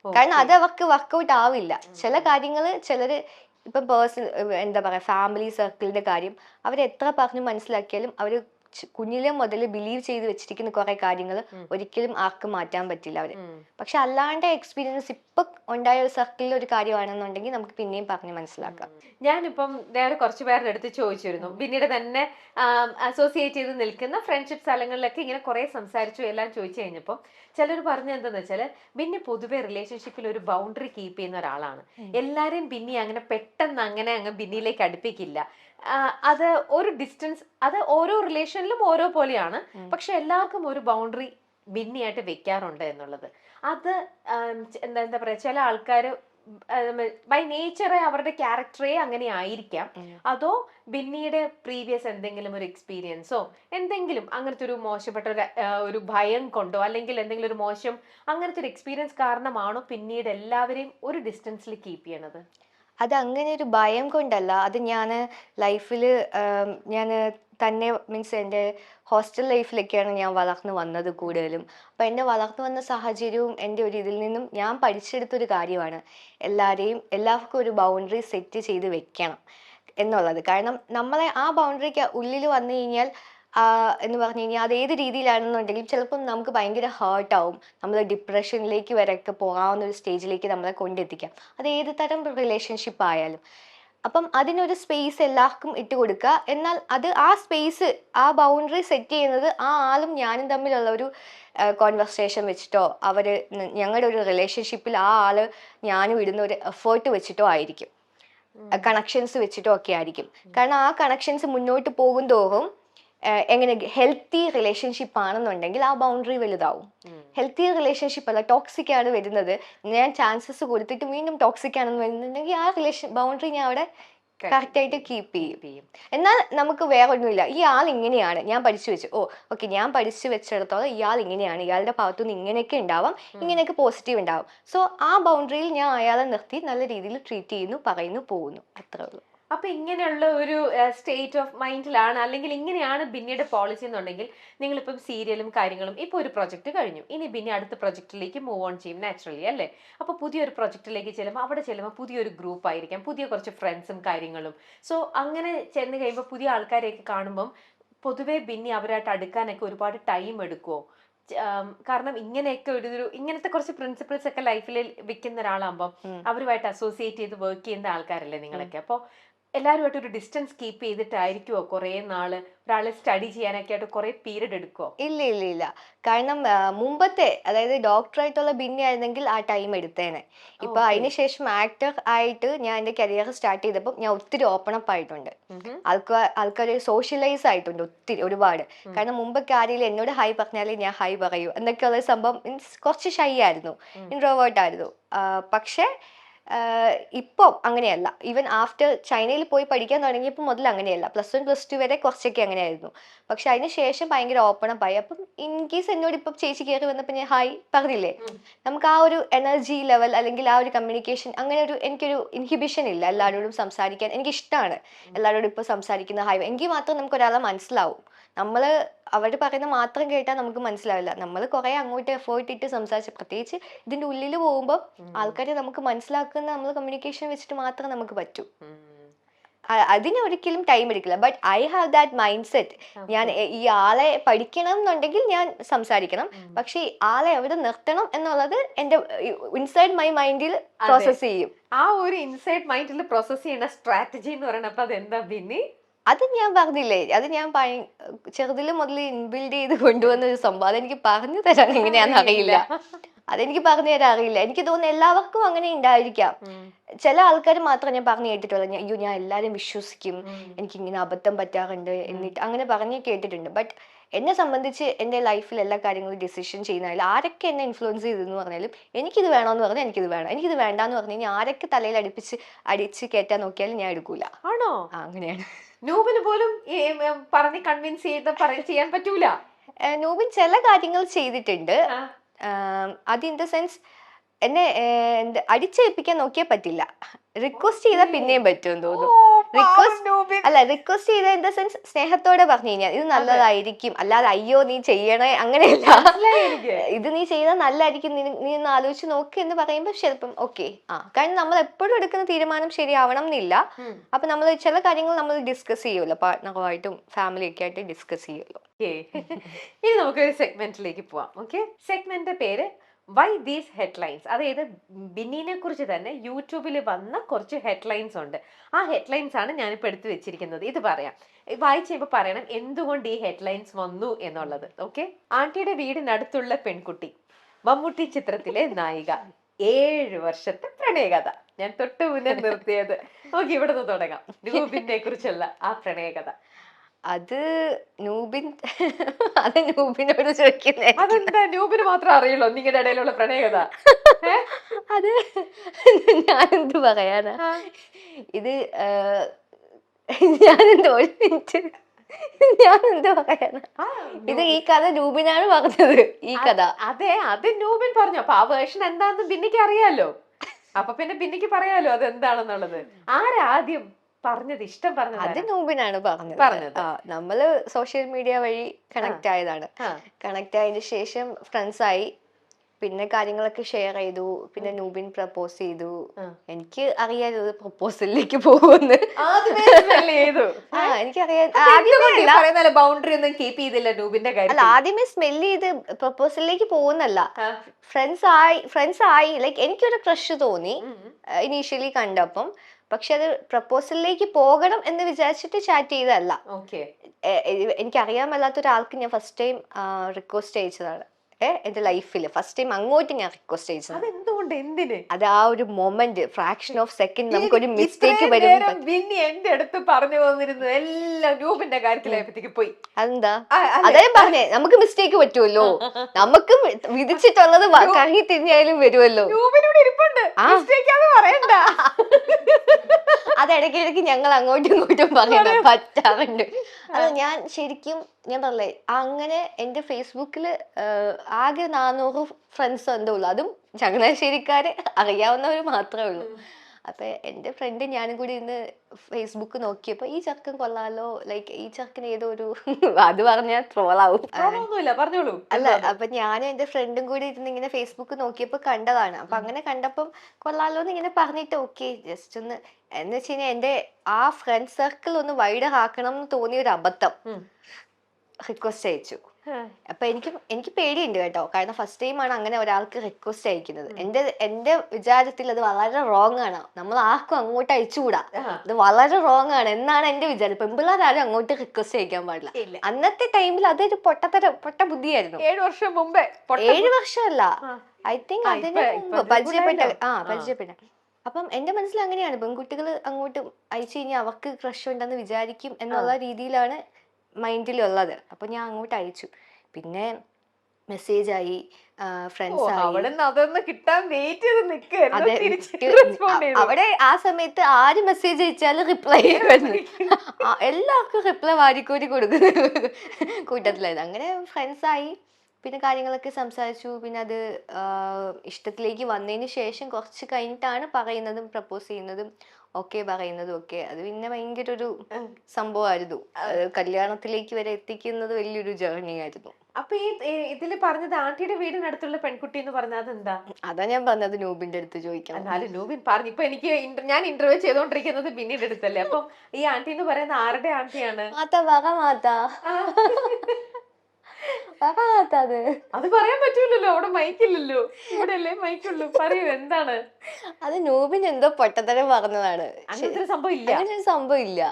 കാരണം അത് അവർക്ക് വർക്കൗട്ട് ആവില്ല. ചില കാര്യങ്ങൾ ചിലര് ഇപ്പം പേഴ്സണൽ എന്താ പറയാ ഫാമിലി സർക്കിളിന്റെ കാര്യം അവർ എത്ര പറഞ്ഞു മനസ്സിലാക്കിയാലും അവർ കുഞ്ഞിലെ മുതൽ ബിലീവ് ചെയ്ത് വെച്ചിരിക്കുന്ന കുറെ കാര്യങ്ങൾ ഒരിക്കലും ആർക്കും മാറ്റാൻ പറ്റില്ല അവർ. പക്ഷെ അല്ലാണ്ട് എക്സ്പീരിയൻസ് ഇപ്പൊ ഉണ്ടായ ഒരു സർക്കിളിൽ ഒരു കാര്യമാണെന്നുണ്ടെങ്കിൽ നമുക്ക് പിന്നെയും പറഞ്ഞ് മനസ്സിലാക്കാം. ഞാനിപ്പം വേറെ കുറച്ച് പേരുടെ അടുത്ത് ചോദിച്ചിരുന്നു. പിന്നീട് തന്നെ അസോസിയേറ്റ് ചെയ്ത് നിൽക്കുന്ന ഫ്രണ്ട്ഷിപ്പ് സ്ഥലങ്ങളിലൊക്കെ ഇങ്ങനെ കുറെ സംസാരിച്ചു എല്ലാം ചോദിച്ചു കഴിഞ്ഞപ്പോൾ ചിലർ പറഞ്ഞു എന്താന്ന് വെച്ചാൽ പിന്നെ പൊതുവെ റിലേഷൻഷിപ്പിൽ ഒരു ബൗണ്ടറി കീപ്പ് ചെയ്യുന്ന ഒരാളാണ്. എല്ലാരെയും ബിന്നി അങ്ങനെ പെട്ടെന്ന് അങ്ങനെ അങ്ങ് ബിന്നിയിലേക്ക് അടുപ്പിക്കില്ല. അത് ഒരു ഡിസ്റ്റൻസ് അത് ഓരോ റിലേഷനിലും ഓരോ പോലെയാണ്. പക്ഷെ എല്ലാവർക്കും ഒരു ബൗണ്ടറി ബിന്നിയായിട്ട് വെക്കാറുണ്ട് എന്നുള്ളത്. അത് എന്താ എന്താ പറയാ ചില ആൾക്കാർ ബൈ നേച്ചറെ അവരുടെ ക്യാരക്ടറേ അങ്ങനെ ആയിരിക്കാം. അതോ ബിന്നിയുടെ പ്രീവിയസ് എന്തെങ്കിലും ഒരു എക്സ്പീരിയൻസോ എന്തെങ്കിലും അങ്ങനത്തെ ഒരു മോശപ്പെട്ട ഒരു ഒരു ഭയം കൊണ്ടോ അല്ലെങ്കിൽ എന്തെങ്കിലും ഒരു മോശം അങ്ങനത്തെ ഒരു എക്സ്പീരിയൻസ് കാരണമാണോ പിന്നീട് എല്ലാവരെയും ഒരു ഡിസ്റ്റൻസിൽ കീപ്പ് ചെയ്യണത്? അത് അങ്ങനെ ഒരു ഭയം കൊണ്ടല്ല. അത് ഞാൻ ലൈഫിൽ ഞാൻ തന്നെ മീൻസ് എന്റെ ഹോസ്റ്റൽ ലൈഫിലൊക്കെയാണ് ഞാൻ വളർന്നു വന്നത് കൂടുതലും. അപ്പം എന്റെ വളർന്നു വന്ന സാഹചര്യവും എന്റെ ഒരു ഇതിൽ നിന്നും ഞാൻ പഠിച്ചെടുത്തൊരു കാര്യമാണ്. എല്ലാവരെയും എല്ലാവർക്കും ഒരു ബൗണ്ടറി സെറ്റ് ചെയ്ത് വെക്കണം എന്നുള്ളത്. കാരണം നമ്മളെ ആ ബൗണ്ടറിക്ക് ഉള്ളിൽ വന്നു കഴിഞ്ഞാൽ എന്ന് പറഞ്ഞു കഴിഞ്ഞാൽ അത് ഏത് രീതിയിലാണെന്നുണ്ടെങ്കിലും ചിലപ്പം നമുക്ക് ഭയങ്കര ഹേർട്ട് ആവും. നമ്മൾ ഡിപ്രഷനിലേക്ക് വരെയൊക്കെ പോകാവുന്ന ഒരു സ്റ്റേജിലേക്ക് നമ്മളെ കൊണ്ടെത്തിക്കാം. അത് ഏത് തരം റിലേഷൻഷിപ്പ് ആയാലും. അപ്പം അതിനൊരു സ്പേസ് എല്ലാവർക്കും ഇട്ട് കൊടുക്കുക. എന്നാൽ അത് ആ സ്പേസ് ആ ബൗണ്ടറി സെറ്റ് ചെയ്യുന്നത് ആ ആളും ഞാനും തമ്മിലുള്ള ഒരു കോൺവെർസേഷൻ വെച്ചിട്ടോ അവർ ഞങ്ങളുടെ ഒരു റിലേഷൻഷിപ്പിൽ ആ ആൾ ഞാനും ഇടുന്ന ഒരു എഫേർട്ട് വെച്ചിട്ടോ ആയിരിക്കും. കണക്ഷൻസ് വെച്ചിട്ടോ ഒക്കെ ആയിരിക്കും. കാരണം ആ കണക്ഷൻസ് മുന്നോട്ട് പോകും തോറും എങ്ങനെ ഹെൽത്തി റിലേഷൻഷിപ്പ് ആണെന്നുണ്ടെങ്കിൽ ആ ബൗണ്ടറി വലുതാവും. ഹെൽത്തി റിലേഷൻഷിപ്പ് അല്ല ടോക്സിക് ആണ് വരുന്നത്. ഞാൻ ചാൻസസ് കൊടുത്തിട്ട് വീണ്ടും ടോക്സിക് ആണെന്ന് വരുന്നുണ്ടെങ്കിൽ ആ റിലേഷൻ ബൗണ്ടറി ഞാൻ അവിടെ കറക്റ്റ് ആയിട്ട് കീപ്പ് ചെയ്യും. എന്നാൽ നമുക്ക് വേറെ ഒന്നുമില്ല ഈ ആൾ ഇങ്ങനെയാണ്. ഞാൻ പഠിച്ചു വെച്ചു. ഓ ഓക്കെ ഞാൻ പഠിച്ചു വെച്ചിടത്തോളം ഇയാൾ ഇങ്ങനെയാണ്. ഇയാളുടെ ഭാഗത്തുനിന്ന് ഇങ്ങനെയൊക്കെ ഉണ്ടാവാം. ഇങ്ങനെയൊക്കെ പോസിറ്റീവ് ഉണ്ടാവും. സോ ആ ബൗണ്ടറിയിൽ ഞാൻ അയാളെ നിർത്തി നല്ല രീതിയിൽ ട്രീറ്റ് ചെയ്യുന്നു പറയുന്നു പോകുന്നു. അത്രേ ഉള്ളൂ. അപ്പൊ ഇങ്ങനെയുള്ള ഒരു സ്റ്റേറ്റ് ഓഫ് മൈൻഡിലാണ് അല്ലെങ്കിൽ ഇങ്ങനെയാണ് ബിന്നിയുടെ പോളിസി എന്നുണ്ടെങ്കിൽ നിങ്ങളിപ്പം സീരിയലും കാര്യങ്ങളും ഇപ്പൊ ഒരു പ്രൊജക്ട് കഴിഞ്ഞു. ഇനി ബിന്നി അടുത്ത പ്രൊജക്റ്റിലേക്ക് മൂവ് ഓൺ ചെയ്യും നാച്ചുറലി അല്ലേ? അപ്പൊ പുതിയൊരു പ്രൊജക്റ്റിലേക്ക് ചെല്ലുമ്പോൾ അവിടെ ചെല്ലുമ്പോൾ പുതിയൊരു ഗ്രൂപ്പ് ആയിരിക്കാം. പുതിയ കുറച്ച് ഫ്രണ്ട്സും കാര്യങ്ങളും. സോ അങ്ങനെ ചെന്ന് കഴിയുമ്പോൾ പുതിയ ആൾക്കാരെയൊക്കെ കാണുമ്പം പൊതുവേ ബിന്നി അവരായിട്ട് അടുക്കാനൊക്കെ ഒരുപാട് ടൈം എടുക്കുമോ കാരണം ഇങ്ങനെയൊക്കെ ഒരു ഇങ്ങനത്തെ കുറച്ച് പ്രിൻസിപ്പിൾസ് ഒക്കെ ലൈഫിൽ വിൽക്കുന്ന ഒരാളാകുമ്പോൾ. അവരുമായിട്ട് അസോസിയേറ്റ് ചെയ്ത് വർക്ക് ചെയ്യുന്ന ആൾക്കാരല്ലേ നിങ്ങളൊക്കെ? അപ്പോൾ എല്ലാവരുമായിട്ട് ഒരു ഡിസ്റ്റൻസ് കീപ്പ് ചെയ്തിട്ടായിരിക്കുമോ കുറേ നാൾ? ഒരാളെ സ്റ്റഡി ചെയ്യാനൊക്കെ ആയിട്ട് കുറേ പീരീഡ് എടുക്കുമോ ഇല്ല ഇല്ല ഇല്ല. കാരണം ആ, മുമ്പത്തെ അതായത് ഡോക്ടറായിട്ടുള്ള ബിന്നി ആയിരുന്നെങ്കിൽ ആ ടൈം എടുത്തേനെ. ഇപ്പൊ അതിനുശേഷം ആക്ടർ ആയിട്ട് ഞാൻ എന്റെ കരിയർ സ്റ്റാർട്ട് ചെയ്തപ്പോൾ ഞാൻ ഒത്തിരി ഓപ്പൺ അപ്പ് ആയിട്ടുണ്ട്. ആൾക്കാർ ആൾക്കാർ സോഷ്യലൈസ് ആയിട്ടുണ്ട് ഒത്തിരി ഒരുപാട്. കാരണം മുമ്പൊക്കെ ആരെങ്കിലും എന്നോട് ഹൈ പറഞ്ഞാലേ ഞാൻ ഹൈ പറയൂ. എന്നൊക്കെയുള്ള സംഭവം മീൻസ് കുറച്ച് ഷൈ ആയിരുന്നു. ഇൻട്രോവേർട്ട് ആയിരുന്നു. ആ, പക്ഷേ ഇപ്പം അങ്ങനെയല്ല. ഈവൻ ആഫ്റ്റർ ചൈനയിൽ പോയി പഠിക്കാൻ തുടങ്ങിയപ്പോൾ മുതൽ അങ്ങനെയല്ല. പ്ലസ് വൺ പ്ലസ് ടു വരെ കുറച്ചൊക്കെ അങ്ങനെയായിരുന്നു. പക്ഷെ അതിന് ശേഷം ഭയങ്കര ഓപ്പൺ അപ്പ് ആയി. അപ്പം ഇൻ കേസ് എന്നോട് ഇപ്പം ചേച്ചി കയറി വന്നപ്പോൾ ഞാൻ ഹായ് പറഞ്ഞില്ലേ. നമുക്ക് ആ ഒരു എനർജി ലെവൽ അല്ലെങ്കിൽ ആ ഒരു കമ്മ്യൂണിക്കേഷൻ അങ്ങനെ ഒരു എനിക്കൊരു ഇൻഹിബിഷൻ ഇല്ല. എല്ലാവരോടും സംസാരിക്കാൻ എനിക്കിഷ്ടമാണ് എല്ലാവരോടും ഇപ്പോൾ സംസാരിക്കുന്ന ഹായ് എങ്കിൽ മാത്രം നമുക്ക് ഒരാളെ മനസ്സിലാവും. നമ്മൾ അവർ പറയുന്ന മാത്രം കേട്ടാൽ നമുക്ക് മനസ്സിലാവില്ല. നമ്മൾ കുറെ അങ്ങോട്ട് എഫേർട്ട് ഇട്ട് സംസാരിച്ച് പ്രത്യേകിച്ച് ഇതിന്റെ ഉള്ളിൽ പോകുമ്പോൾ ആൾക്കാരെ നമുക്ക് മനസ്സിലാക്കുന്ന നമ്മൾ കമ്മ്യൂണിക്കേഷൻ വെച്ചിട്ട് മാത്രം നമുക്ക് പറ്റൂ. അതിന് ഒരിക്കലും ടൈം എടുക്കില്ല. But I have that mind set ഞാൻ ഈ ആളെ പഠിക്കണം എന്നുണ്ടെങ്കിൽ ഞാൻ സംസാരിക്കണം. പക്ഷെ ആളെ എവിടെ നിർത്തണം എന്നുള്ളത് എന്റെ ഇൻസൈഡ് മൈ മൈൻഡിൽ പ്രോസസ് ചെയ്യും. ആ ഒരു ഇൻസൈഡ് മൈൻഡിൽ പ്രോസസ് ചെയ്യുന്ന സ്ട്രാറ്റജി എന്ന് പറയുന്നത് അത് എന്താ ബിന്നി? അത് ഞാൻ പറഞ്ഞില്ലേ അത് ഞാൻ ചെറുതിൽ മുതൽ ഇൻബിൽഡ് ചെയ്ത് കൊണ്ടുവന്ന ഒരു സംഭവം. അതെനിക്ക് പറഞ്ഞു തരാൻ എങ്ങനെയാണെന്ന് അറിയില്ല. അതെനിക്ക് പറഞ്ഞു തരാൻ അറിയില്ല. എനിക്ക് തോന്നുന്നു എല്ലാവർക്കും അങ്ങനെ ഉണ്ടായിരിക്കാം. ചില ആൾക്കാർ മാത്രം ഞാൻ പറഞ്ഞു കേട്ടിട്ടുള്ളൂ. അയ്യോ ഞാൻ എല്ലാവരും വിശ്വസിക്കും. എനിക്ക് ഇങ്ങനെ അബദ്ധം പറ്റാറുണ്ട് എന്നിട്ട് അങ്ങനെ പറഞ്ഞ് കേട്ടിട്ടുണ്ട്. ബട്ട് എന്നെ സംബന്ധിച്ച് എന്റെ ലൈഫിൽ എല്ലാ കാര്യങ്ങളും ഡിസിഷൻ ചെയ്യുന്നതിൽ ആരൊക്കെ എന്നെ ഇൻഫ്ലുവൻസ് ചെയ്തെന്ന് പറഞ്ഞാലും എനിക്കിത് വേണമെന്ന് പറഞ്ഞാൽ എനിക്കിത് വേണം. എനിക്കിത് വേണ്ടാന്ന് പറഞ്ഞു കഴിഞ്ഞാൽ ആരൊക്കെ തലയിൽ അടിപ്പിച്ച് അടിച്ച് കയറ്റാൻ നോക്കിയാലും ഞാൻ എടുക്കൂല. ആണോ? അങ്ങനെയാണ്. നൂബിന് പോലും പറഞ്ഞ് കൺവിൻസ് ചെയ്ത് ചെയ്യാൻ പറ്റൂല. നോബിൻ ചില കാര്യങ്ങൾ ചെയ്തിട്ടുണ്ട്. അത് ഇൻ ദ സെൻസ് എന്നെ അടിച്ചേൽപ്പിക്കാൻ നോക്കിയാൽ പറ്റില്ല. റിക്വസ്റ്റ് ചെയ്താൽ പിന്നെയും പറ്റുമെന്ന് ഓ, തോന്നുന്നു റിക്വസ്റ്റ് അല്ല റിക്വസ്റ്റ് ചെയ്ത ഇൻ ദ സെൻസ് സ്നേഹത്തോടെ പറഞ്ഞു കഴിഞ്ഞാൽ ഇത് നല്ലതായിരിക്കും. അല്ലാതെ അയ്യോ നീ ചെയ്യണേ അങ്ങനെയല്ല. ഇത് നീ ചെയ്താൽ നല്ലതായിരിക്കും. നീ ഒന്ന് ആലോചിച്ച് നോക്ക് എന്ന് പറയുമ്പോൾ ചിലപ്പം ഓക്കെ ആ കാരണം നമ്മൾ എപ്പോഴും എടുക്കുന്ന തീരുമാനം ശരിയാവണം എന്നില്ല. അപ്പൊ നമ്മൾ ചില കാര്യങ്ങൾ നമ്മൾ ഡിസ്കസ് ചെയ്യുമല്ലോ. പാർട്ട്ണറുമായിട്ടും ഫാമിലിയൊക്കെ ആയിട്ട് ഡിസ്കസ് ചെയ്യുമല്ലോ. ഇനി നമുക്ക് സെഗ്മെന്റിലേക്ക് പോവാം. ഓക്കെ സെഗ്മെന്റ് പേര് വൈ ദീസ് ഹെഡ്ലൈൻസ് അതായത് ബിന്നിനെ കുറിച്ച് തന്നെ യൂട്യൂബിൽ വന്ന കുറച്ച് ഹെഡ്ലൈൻസ് ഉണ്ട്. ആ ഹെഡ്ലൈൻസ് ആണ് ഞാനിപ്പോൾ എടുത്തു വെച്ചിരിക്കുന്നത്. ഇത് പറയാം. വായിച്ച് കഴിയുമ്പോൾ പറയണം എന്തുകൊണ്ട് ഈ ഹെഡ്ലൈൻസ് വന്നു എന്നുള്ളത്. ഓക്കെ ആന്റിയുടെ വീടിനടുത്തുള്ള പെൺകുട്ടി മമ്മൂട്ടി ചിത്രത്തിലെ നായിക. ഏഴ് വർഷത്തെ പ്രണയകഥ. ഞാൻ തൊട്ട് മുന്നേ നിർത്തിയത്. <laughs> ഓക്കെ ഇവിടെ നിന്ന് തുടങ്ങാം. രൂപിനെ കുറിച്ചുള്ള ആ പ്രണയകഥ. അത് നൂബിൻ <laughs> അത് നൂബിനോട് ചോദിക്കുന്നേ. അതെന്താ? നൂബിന് മാത്രം അറിയുള്ളൂ? നിങ്ങളുടെ ഇടയിലുള്ള പ്രണയകഥ? <laughs> അത് <laughs> ഞാനെന്ത് പറയാനാ. ഇത് ഞാനെന്ത് ഒരു മിനിറ്റ് ഞാനെന്ത് പറയാനാ? ഇത് ഈ കഥ നൂബിനാണ് പറഞ്ഞത് ഈ കഥ. അതെ അത് നൂബിൻ പറഞ്ഞു. അപ്പൊ ആ വേർഷൻ എന്താന്ന് ബിന്നിക്ക് അറിയാലോ. അപ്പൊ പിന്നെ ബിന്നിക്ക് പറയാലോ അത് എന്താണെന്നുള്ളത് ആരാദ്യം പറഞ്ഞത് ഇഷ്ടം അത് പറഞ്ഞത് നൂബിനാണ് പറഞ്ഞത്. പറഞ്ഞത്. നമ്മൾ നമ്മൾ സോഷ്യൽ മീഡിയ വഴി കണക്ട് ആയതാണ്. കണക്ട് ആയതിനു ശേഷം ഫ്രണ്ട്സ് ആയി. പിന്നെ കാര്യങ്ങളൊക്കെ ഷെയർ ചെയ്തു. പിന്നെ നൂബിൻ പ്രപ്പോസ് ചെയ്തു. എനിക്ക് അറിയാതെ പ്രപ്പോസലിലേക്ക് പോകുമെന്ന് ആ എനിക്കറിയാം. ബൗണ്ടറി ഒന്നും കീപ്പ് ചെയ്തില്ല നൂബിന്റെ അല്ല ആദ്യമേ സ്മെൽ ചെയ്ത് പ്രപ്പോസലിലേക്ക് പോകുന്നല്ല. ഫ്രണ്ട്സ് ആയി ഫ്രണ്ട്സ് ആയി. ലൈക്ക് എനിക്കൊരു ക്രഷ് തോന്നി. ഇനീഷ്യലി കണ്ടപ്പം. പക്ഷെ അത് പ്രപ്പോസലിലേക്ക് പോകണം എന്ന് വിചാരിച്ചിട്ട് ചാറ്റ് ചെയ്തതല്ല. എനിക്കറിയാൻ മേലാത്ത ഒരാൾക്ക് ഞാൻ ഫസ്റ്റ് ടൈം റിക്വസ്റ്റ് അയച്ചതാണ്. എന്റെ ലൈഫിൽ ഫസ്റ്റ് ടൈം അങ്ങോട്ട് ഞാൻ റിക്വസ്റ്റ് അയച്ചത് എന്തിന്? അത് ആ ഒരു മൊമെന്റ് ഫ്രാക്ഷൻ ഓഫ് സെക്കൻഡ് നമുക്ക് ഒരു മിസ്റ്റേക്ക് വരും നേരം എന്റെ അടുത്ത് പറഞ്ഞു പോന്നിരുന്നു എല്ലാം കാര്യത്തിലായപ്പോഴത്തേക്ക് പോയി. അതെന്താ? അതേ. പറഞ്ഞേ നമുക്ക് മിസ്റ്റേക്ക് പറ്റുമല്ലോ നമുക്ക് വിധിച്ചിട്ടുള്ളത് കറങ്ങി തിരിഞ്ഞാലും വരുമല്ലോ നൂബിനോട് ഇരിപ്പുണ്ട്. പറയണ്ട. <laughs> അത് ഇടയ്ക്കിടയ്ക്ക് ഞങ്ങൾ അങ്ങോട്ടും ഇങ്ങോട്ടും പറയുന്നത് പറ്റാറുണ്ട്. അത് ഞാൻ ശരിക്കും ഞാൻ പറഞ്ഞേ അങ്ങനെ എന്റെ ഫേസ്ബുക്കിൽ ആകെ നാനൂറ് ഫ്രണ്ട്സ് എന്തോ ഉള്ളൂ. അതും ചങ്ങനാശ്ശേരിക്കാര് അറിയാവുന്നവർ മാത്രമേ ഉള്ളൂ. അപ്പൊ എന്റെ ഫ്രണ്ട് ഞാനും കൂടി ഇന്ന് ഫേസ്ബുക്ക് നോക്കിയപ്പോൾ ഈ ചെറുക്കൻ കൊള്ളാലോ? ലൈക്ക് ഈ ചെറുക്കൻ ഏതോ ഒരു <laughs> അത് പറഞ്ഞാൽ ട്രോളാവും പറഞ്ഞോളൂ. അല്ല അപ്പൊ ഞാനും എന്റെ ഫ്രണ്ടും കൂടി ഇരുന്ന് ഇങ്ങനെ ഫേസ്ബുക്ക് നോക്കിയപ്പോൾ കണ്ടതാണ്. അപ്പൊ അങ്ങനെ കണ്ടപ്പം കൊള്ളാലോ എന്ന് ഇങ്ങനെ പറഞ്ഞിട്ട് ഓക്കെ ജസ്റ്റ് ഒന്ന് എന്ന് വെച്ച് കഴിഞ്ഞാൽ എന്റെ ആ ഫ്രണ്ട് സർക്കിൾ ഒന്ന് വൈഡ് ആക്കണം എന്ന് തോന്നിയ ഒരു അബദ്ധം. റിക്വസ്റ്റ് അയച്ചു. അപ്പൊ എനിക്ക് എനിക്ക് പേടിയുണ്ട് കേട്ടോ. കാരണം ഫസ്റ്റ് ടൈം ആണ് അങ്ങനെ ഒരാൾക്ക് റിക്വസ്റ്റ് അയക്കുന്നത്. എന്റെ എന്റെ വിചാരത്തിൽ അത് വളരെ റോങ് ആണ്. നമ്മൾ ആർക്കും അങ്ങോട്ട് അയച്ചുകൂടാ. അത് വളരെ റോങ് ആണ് എന്നാണ് എന്റെ വിചാരം. പെമ്പിള്ളേരാരും അങ്ങോട്ട് റിക്വസ്റ്റ് അയക്കാൻ പാടില്ല. അന്നത്തെ ടൈമിൽ അതൊരു പൊട്ടത്തര പൊട്ട ബുദ്ധിയായിരുന്നു. ഏഴു വർഷം മുമ്പേ ഏഴ് വർഷമല്ല. ഐ തിങ്ക് അതിന് മുമ്പ് പരിചയപ്പെട്ട ആ ആ. പരിചയപ്പെട്ട. അപ്പം എന്റെ മനസ്സിൽ അങ്ങനെയാണ്. പെൺകുട്ടികൾ അങ്ങോട്ട് അയച്ചു കഴിഞ്ഞാൽ അവർക്ക് ക്രഷ് ഉണ്ടെന്ന് വിചാരിക്കും എന്നുള്ള രീതിയിലാണ് മൈൻഡിലുള്ളത്. അപ്പൊ ഞാൻ അങ്ങോട്ട് അയച്ചു. പിന്നെ മെസ്സേജ് ആയി ഫ്രണ്ട്സ് അവിടെ അതെ ആ സമയത്ത് ആര് മെസ്സേജ് അയച്ചാലും റിപ്ലൈ ചെയ്യുമായിരുന്നു. എല്ലാവർക്കും റിപ്ലൈ വാരിക്കോരി കൊടുക്കുന്നു. കൂട്ടത്തിലായിരുന്നു. അങ്ങനെ ഫ്രണ്ട്സ് ആയി. പിന്നെ കാര്യങ്ങളൊക്കെ സംസാരിച്ചു. പിന്നെ അത് ഇഷ്ടത്തിലേക്ക് വന്നതിന് ശേഷം കുറച്ച് കഴിഞ്ഞിട്ടാണ് പറയുന്നതും പ്രപ്പോസ് ചെയ്യുന്നതും ഓക്കെ പറയുന്നതും ഒക്കെ. അത് പിന്നെ ഭയങ്കര ഒരു. സംഭവമായിരുന്നു കല്യാണത്തിലേക്ക് വരെ എത്തിക്കുന്നത് വലിയൊരു ജേർണി ആയിരുന്നു. അപ്പൊ ഈ ഇതിൽ ഇതിൽ പറഞ്ഞത് ആന്റിയുടെ വീടിനടുത്തുള്ള പെൺകുട്ടി എന്ന് പറഞ്ഞത് അതെന്താ? അതാ ഞാൻ പറഞ്ഞത് നൂബിന്റെ അടുത്ത് ചോദിക്കാം എന്നാലും നൂബിൻ പറഞ്ഞു. ഇപ്പൊ എനിക്ക് ഞാൻ ഇന്റർവ്യൂ ചെയ്തോണ്ടിരിക്കുന്നത് പിന്നീട് അടുത്തല്ലേ അപ്പം ഈ ആന്റി എന്ന് പറയുന്നത് ആരുടെ ആന്റിയാണ്? മാതാ അത് അത് പറയാൻ പറ്റൂലല്ലോ അവിടെ മൈക്കില്ലല്ലോ ഇവിടെ അല്ലേ മൈക്കുള്ളൂ പറയൂ എന്താണ്? അത് നൂബിന് എന്തോ പൊട്ടത്തരം പറഞ്ഞതാണ്. അങ്ങനത്തെ സംഭവം ഇല്ല. അങ്ങനെ ഒരു സംഭവം ഇല്ല.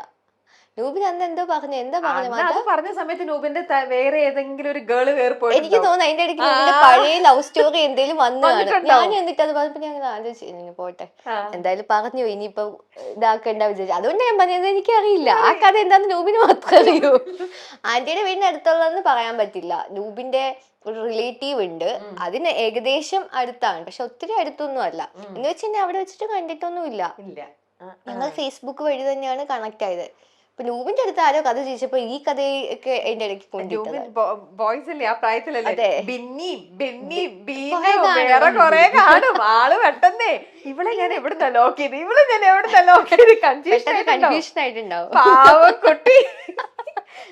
അന്ന് എന്തോ പറഞ്ഞു എന്താ പറഞ്ഞു അത് പറഞ്ഞ സമയത്ത് നൂബിന്റെ വേറെ ഏതെങ്കിലും ഒരു ഗേൾ പോയി എനിക്ക്. തോന്നുന്നു അതിന്റെ ഇടയ്ക്ക് നൂബിന്റെ പഴയ ലവ് സ്റ്റോറി എന്തെങ്കിലും വന്നതാണ് ഞാൻ എന്നിട്ട് അത് പറഞ്ഞപ്പോ ഞാൻ ആലോചിച്ചു ഇനി പോട്ടെ. എന്തായാലും പറഞ്ഞു ഇനിയിപ്പൊ ഇതാക്കണ്ട വിചാരിച്ചു. അതുകൊണ്ട് ഞാൻ പറഞ്ഞത് എനിക്കറിയില്ല. ആ കഥ എന്താന്ന് നൂബിന് മാത്രമേ അറിയൂ. ആന്റിയുടെ വീടിന് അടുത്തുള്ളതെന്ന് പറയാൻ പറ്റില്ല. നൂബിന്റെ ഒരു റിലേറ്റീവ് ഉണ്ട്. അതിന് ഏകദേശം അടുത്താണ്. പക്ഷെ ഒത്തിരി അടുത്തൊന്നും അല്ല. എന്ന് വെച്ചാൽ അവിടെ വെച്ചിട്ട് കണ്ടിട്ടൊന്നും ഇല്ല. ഞങ്ങൾ ഫേസ്ബുക്ക് വഴി തന്നെയാണ് കണക്ട് ആയത്. ഇപ്പൊ നൂബിന്റെ അടുത്ത് ആരോ കഥ ചോദിച്ചപ്പോ ഈ കഥയൊക്കെ അതിന്റെ ഇടയ്ക്ക് കൊണ്ടുപോയി ജൂബിൻ ബോയ്സ് അല്ലേ ആ പ്രായത്തിലല്ലേ? ബിന്നി ബിന്നി കാണും. വേറെ കൊറേ കാണും. ആൾ പെട്ടെന്നേ ഇവളെ ഞാൻ എവിടുന്ന ലോക്ക് ചെയ്ത്? ഇവളെ ഞാൻ എവിടുന്ന ലോക്ക് ചെയ്ത്? കൺഫ്യൂഷൻ ആയിട്ടുണ്ടാവും. പാവക്കുട്ടി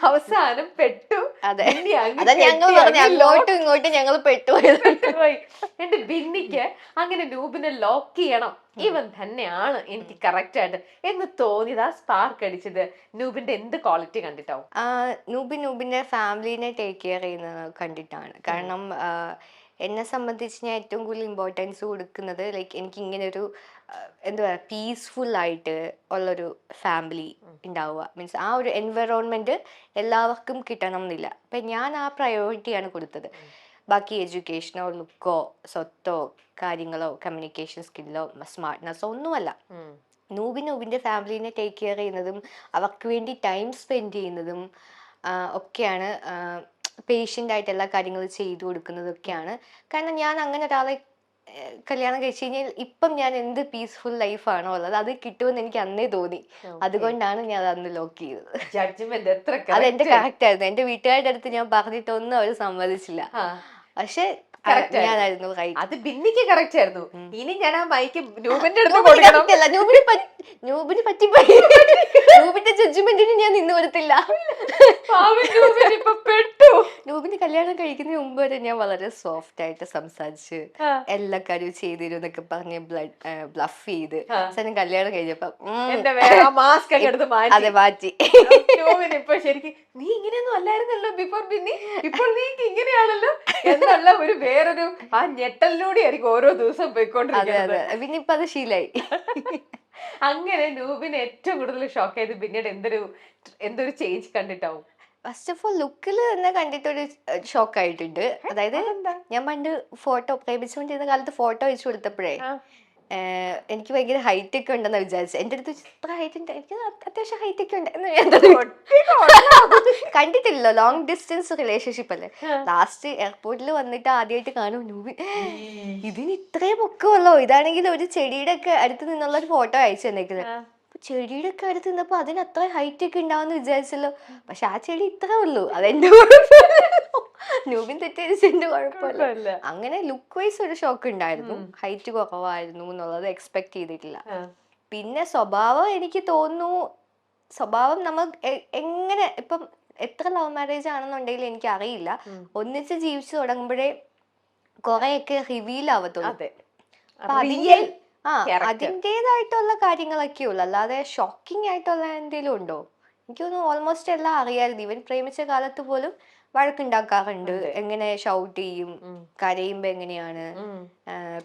അവസാനം പെട്ടു. അതെ. ഞങ്ങൾ പറഞ്ഞു അങ്ങോട്ടും ഇങ്ങോട്ടും ഞങ്ങൾ പെട്ടുപോയത് പോയി എന്റെ ബിന്നിക്ക് അങ്ങനെ നൂബിനെ ലോക്ക് ചെയ്യണം. ഇവൻ തന്നെയാണ് എനിക്ക് കറക്റ്റ് ആയിട്ട് എന്ന് തോന്നിയത് ആ സ്പാർക്ക് അടിച്ചത്. നൂബിന്റെ എന്ത് ക്വാളിറ്റി കണ്ടിട്ടാവും നൂബി നൂബിൻ നൂബിന്റെ ഫാമിലിനെ ടേക്ക് കെയർ ചെയ്യുന്നത് കണ്ടിട്ടാണ്. കാരണം എന്നെ സംബന്ധിച്ച് ഞാൻ ഏറ്റവും കൂടുതൽ ഇമ്പോർട്ടൻസ് കൊടുക്കുന്നത് ലൈക്ക് എനിക്ക് ഇങ്ങനെ ഒരു എന്താ പറയുക പീസ്ഫുൾ ആയിട്ട് ഉള്ളൊരു ഫാമിലി ഉണ്ടാവുക മീൻസ് ആ ഒരു എൻവയറോൺമെന്റ് എല്ലാവർക്കും കിട്ടണം എന്നില്ല അപ്പം ഞാൻ ആ പ്രയോറിറ്റിയാണ് കൊടുത്തത്. ബാക്കി എഡ്യൂക്കേഷനോ ലുക്കോ സ്വത്തോ കാര്യങ്ങളോ കമ്മ്യൂണിക്കേഷൻ സ്കില്ലോ സ്മാർട്ട്നെസ്സോ ഒന്നുമല്ല. നൂബി നൂബിന്റെ ഫാമിലീനെ ടേക്ക് കെയർ ചെയ്യുന്നതും അവർക്ക് വേണ്ടി ടൈം സ്പെൻഡ് ചെയ്യുന്നതും ഒക്കെയാണ് പേഷ്യന്റ് ആയിട്ട് എല്ലാ കാര്യങ്ങളും ചെയ്തു കൊടുക്കുന്നതൊക്കെയാണ്. കാരണം ഞാൻ അങ്ങനെ ഒരാളെ കല്യാണം കഴിച്ചു കഴിഞ്ഞാൽ ഇപ്പം ഞാൻ എന്ത് പീസ്ഫുൾ ലൈഫാണോ ഉള്ളത് അത് കിട്ടുമെന്ന് എനിക്ക് അന്നേ തോന്നി. അതുകൊണ്ടാണ് ഞാൻ അത് അന്ന് ലോക്ക് ചെയ്തത്. ജഡ്ജ്മെന്റ് എത്ര അത് എന്റെ കറക്റ്റ് ആയിരുന്നു. എന്റെ വീട്ടുകാരുടെ അടുത്ത് ഞാൻ പറഞ്ഞിട്ടൊന്നും അവർ സമ്മതിച്ചില്ല. പക്ഷെ അത് ബിന്നിക്ക് കറക്റ്റ് ആയിരുന്നു. ഇനി ഞാൻ ആ മൈക്ക് ന്യൂബിന്റെ അടുത്ത് കൊടുക്കണം. അല്ല. നൂബിന് പറ്റി- ന്യൂബിന്റെ ജഡ്ജ്മെന്റിന് ഞാൻ നിന്ന് കൊടുത്തില്ല. പാവം നൂബിൻ ഇപ്പൊ പെട്ടു നൂബിന് കല്യാണം കഴിക്കുന്നതിന് മുമ്പ് വരെ ഞാൻ വളരെ സോഫ്റ്റ് ആയിട്ട് സംസാരിച്ച്. എല്ലാ കാര്യവും ചെയ്തിരും എന്നൊക്കെ പറഞ്ഞ് ബ്ലഡ് ബ്ലഫ് ചെയ്ത്. ഞാൻ കല്യാണം കഴിഞ്ഞപ്പോ മാസ്ക് അതെ മാറ്റി. ഇപ്പൊ ശരിക്കും നീ ഇങ്ങനെയൊന്നും അല്ലായിരുന്നല്ലോ ബിഫോർ പിന്നെ. ഇപ്പോൾ നീ ഇങ്ങനെയാണല്ലോ എന്നുള്ള ഒരു വേറൊരു ആ ഞെട്ടലിലൂടെ ആയിരിക്കും ഓരോ ദിവസം പോയിക്കൊണ്ടിരിക്കുന്നത്. പിന്നെ ഇപ്പൊ അത് ശീലായി. അങ്ങനെ നൂബിന് ഏറ്റവും കൂടുതൽ ഷോക്ക് ചെയ്ത് പിന്നീട് എന്തൊരു എന്തൊരു ചേഞ്ച് കണ്ടിട്ടാവും? ഫസ്റ്റ് ഓഫ് ഓൾ ലുക്കിൽ തന്നെ കണ്ടിട്ടൊരു ഷോക്ക് ആയിട്ടുണ്ട്. അതായത് ഞാൻ പണ്ട് ഫോട്ടോ പ്രേമിച്ചുകൊണ്ടിരുന്ന കാലത്ത് ഫോട്ടോ അയച്ചു കൊടുത്തപ്പോഴേ എനിക്ക് ഭയങ്കര ഹൈറ്റ് ഒക്കെ ഉണ്ടെന്ന് വിചാരിച്ചു. എന്റെ അടുത്ത് ഇത്ര ഹൈറ്റ് ഉണ്ട്. എനിക്ക് അത്യാവശ്യം ഹൈറ്റ് ഒക്കെ ഉണ്ട് എന്ന് ഞാൻ. <laughs> കണ്ടിട്ടില്ലല്ലോ ലോങ് ഡിസ്റ്റൻസ് റിലേഷൻഷിപ്പ് അല്ലേ? ലാസ്റ്റ് എയർപോർട്ടിൽ വന്നിട്ട് ആദ്യമായിട്ട് കാണും ഇതിന് ഇത്രയും പൊക്കമല്ലോ ഇതാണെങ്കിൽ ഒരു ചെടിയുടെ ഒക്കെ അടുത്ത് നിന്നുള്ള ഒരു ഫോട്ടോ അയച്ചു തന്നേക്കുന്നത് ചെടിയുടെ ഒക്കെ അടുത്ത് നിന്നപ്പോ അതിന് അത്ര ഹൈറ്റ് ഒക്കെ ഉണ്ടാവുമെന്ന് വിചാരിച്ചല്ലോ. പക്ഷെ ആ ചെടി ഇത്ര ഉള്ളൂ. അതെന്റെ നൂബിൻ തെറ്റിദ്ധരിച്ചെന്റെ കുഴപ്പമില്ല. അങ്ങനെ ലുക്ക് വൈസ് ഒരു ഷോക്ക് ഉണ്ടായിരുന്നു. ഹൈറ്റ് കുറവായിരുന്നു എന്നുള്ളത് എക്സ്പെക്ട് ചെയ്തിട്ടില്ല. പിന്നെ സ്വഭാവം എനിക്ക് തോന്നുന്നു സ്വഭാവം നമ്മൾ എങ്ങനെ ഇപ്പം എത്ര ലവ് മാരേജ് ആണെന്നുണ്ടെങ്കിൽ എനിക്ക് അറിയില്ല. ഒന്നിച്ച് ജീവിച്ചു തുടങ്ങുമ്പോഴേ കുറെയൊക്കെ റിവീൽ ആവത്തുള്ളൂ. അപ്പൊ അതിന്റെ റിയൽ ആ. അതിന്റെതായിട്ടുള്ള കാര്യങ്ങളൊക്കെ ഉള്ളു. അല്ലാതെ ഷോക്കിംഗ് ആയിട്ടുള്ള എന്തെങ്കിലും ഉണ്ടോ? എനിക്ക് തോന്നുന്നു ഓൾമോസ്റ്റ് എല്ലാം അറിയായിരുന്നു. ഇവൻ പ്രേമിച്ച കാലത്ത് പോലും വഴക്കുണ്ടാക്കാറുണ്ട്. എങ്ങനെ ഷൗട്ട് ചെയ്യും. കരയുമ്പോ എങ്ങനെയാണ്.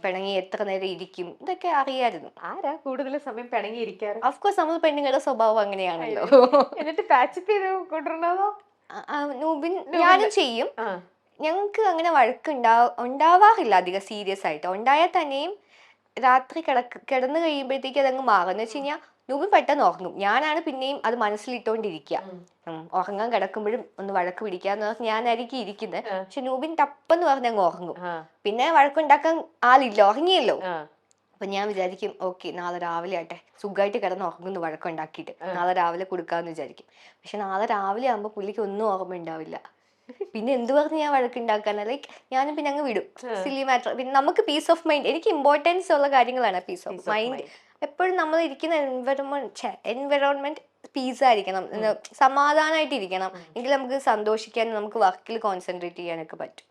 പിണങ്ങി എത്ര നേരം ഇരിക്കും? ഇതൊക്കെ അറിയായിരുന്നു. ആരാ കൂടുതൽ സമയം പിണങ്ങിയിരിക്കാറ് അഫ്കോഴ്സ് നമ്മൾ പെണ്ണുങ്ങളുടെ സ്വഭാവം അങ്ങനെയാണല്ലോ. എന്നിട്ട് പാച്ചപ്പ് ചെയ്ത് കൊണ്ടുവരണതോ? നൂബിൻ ഞാനും ചെയ്യും. ഞങ്ങൾക്ക് അങ്ങനെ വഴക്കുണ്ടാ ഉണ്ടാവാറില്ല അധികം സീരിയസ് ആയിട്ട്. ഉണ്ടായാൽ തന്നെയും രാത്രി കിടക്ക് കിടന്നു കഴിയുമ്പോഴത്തേക്ക് അതങ്ങ് മാറും. എന്ന് വെച്ച് കഴിഞ്ഞാൽ നൂബി പെട്ടെന്ന് ഉറങ്ങും. ഞാനാണ് പിന്നെയും അത് മനസ്സിലിട്ടോണ്ടിരിക്കുക ഉറങ്ങാൻ കിടക്കുമ്പോഴും ഒന്ന് വഴക്ക് പിടിക്കാന്ന് പറഞ്ഞ് ഞാനായിരിക്കും ഇരിക്കുന്നത്. പക്ഷെ നൂബിൻ ടപ്പെന്ന് പറഞ്ഞ് അങ്ങ് ഉറങ്ങും. പിന്നെ വഴക്കുണ്ടാക്കാൻ ആളില്ല. ഉറങ്ങിയല്ലോ. അപ്പൊ ഞാൻ വിചാരിക്കും ഓക്കെ നാളെ രാവിലെ ആട്ടെ. സുഖമായിട്ട് കിടന്ന് ഉറങ്ങുന്നു വഴക്കുണ്ടാക്കിയിട്ട്. നാളെ രാവിലെ കൊടുക്കാന്ന് വിചാരിക്കും. പക്ഷെ നാളെ രാവിലെ ആകുമ്പോൾ പുള്ളിക്ക് ഒന്നും ഓർമ്മ ഉണ്ടാവില്ല. പിന്നെ എന്ത് പറഞ്ഞ് ഞാൻ വഴക്കുണ്ടാക്കാൻ ലൈക്ക് ഞാനും പിന്നെ അങ്ങ് വിടും. സില്ലി മാറ്റർ പിന്നെ നമുക്ക് പീസ് ഓഫ് മൈൻഡ് എനിക്ക് ഇമ്പോർട്ടൻസ് ഉള്ള കാര്യങ്ങളാണ് പീസ് ഓഫ് മൈൻഡ് എപ്പോഴും നമ്മൾ ഇരിക്കുന്ന എൻവറോൺമെന്റ് എൻവയറോൺമെന്റ് പീസ് ആയിരിക്കണം. സമാധാനമായിട്ട് ഇരിക്കണം. എങ്കിൽ നമുക്ക് സന്തോഷിക്കാനും നമുക്ക് വർക്കിൽ കോൺസെൻട്രേറ്റ് ചെയ്യാനൊക്കെ പറ്റും.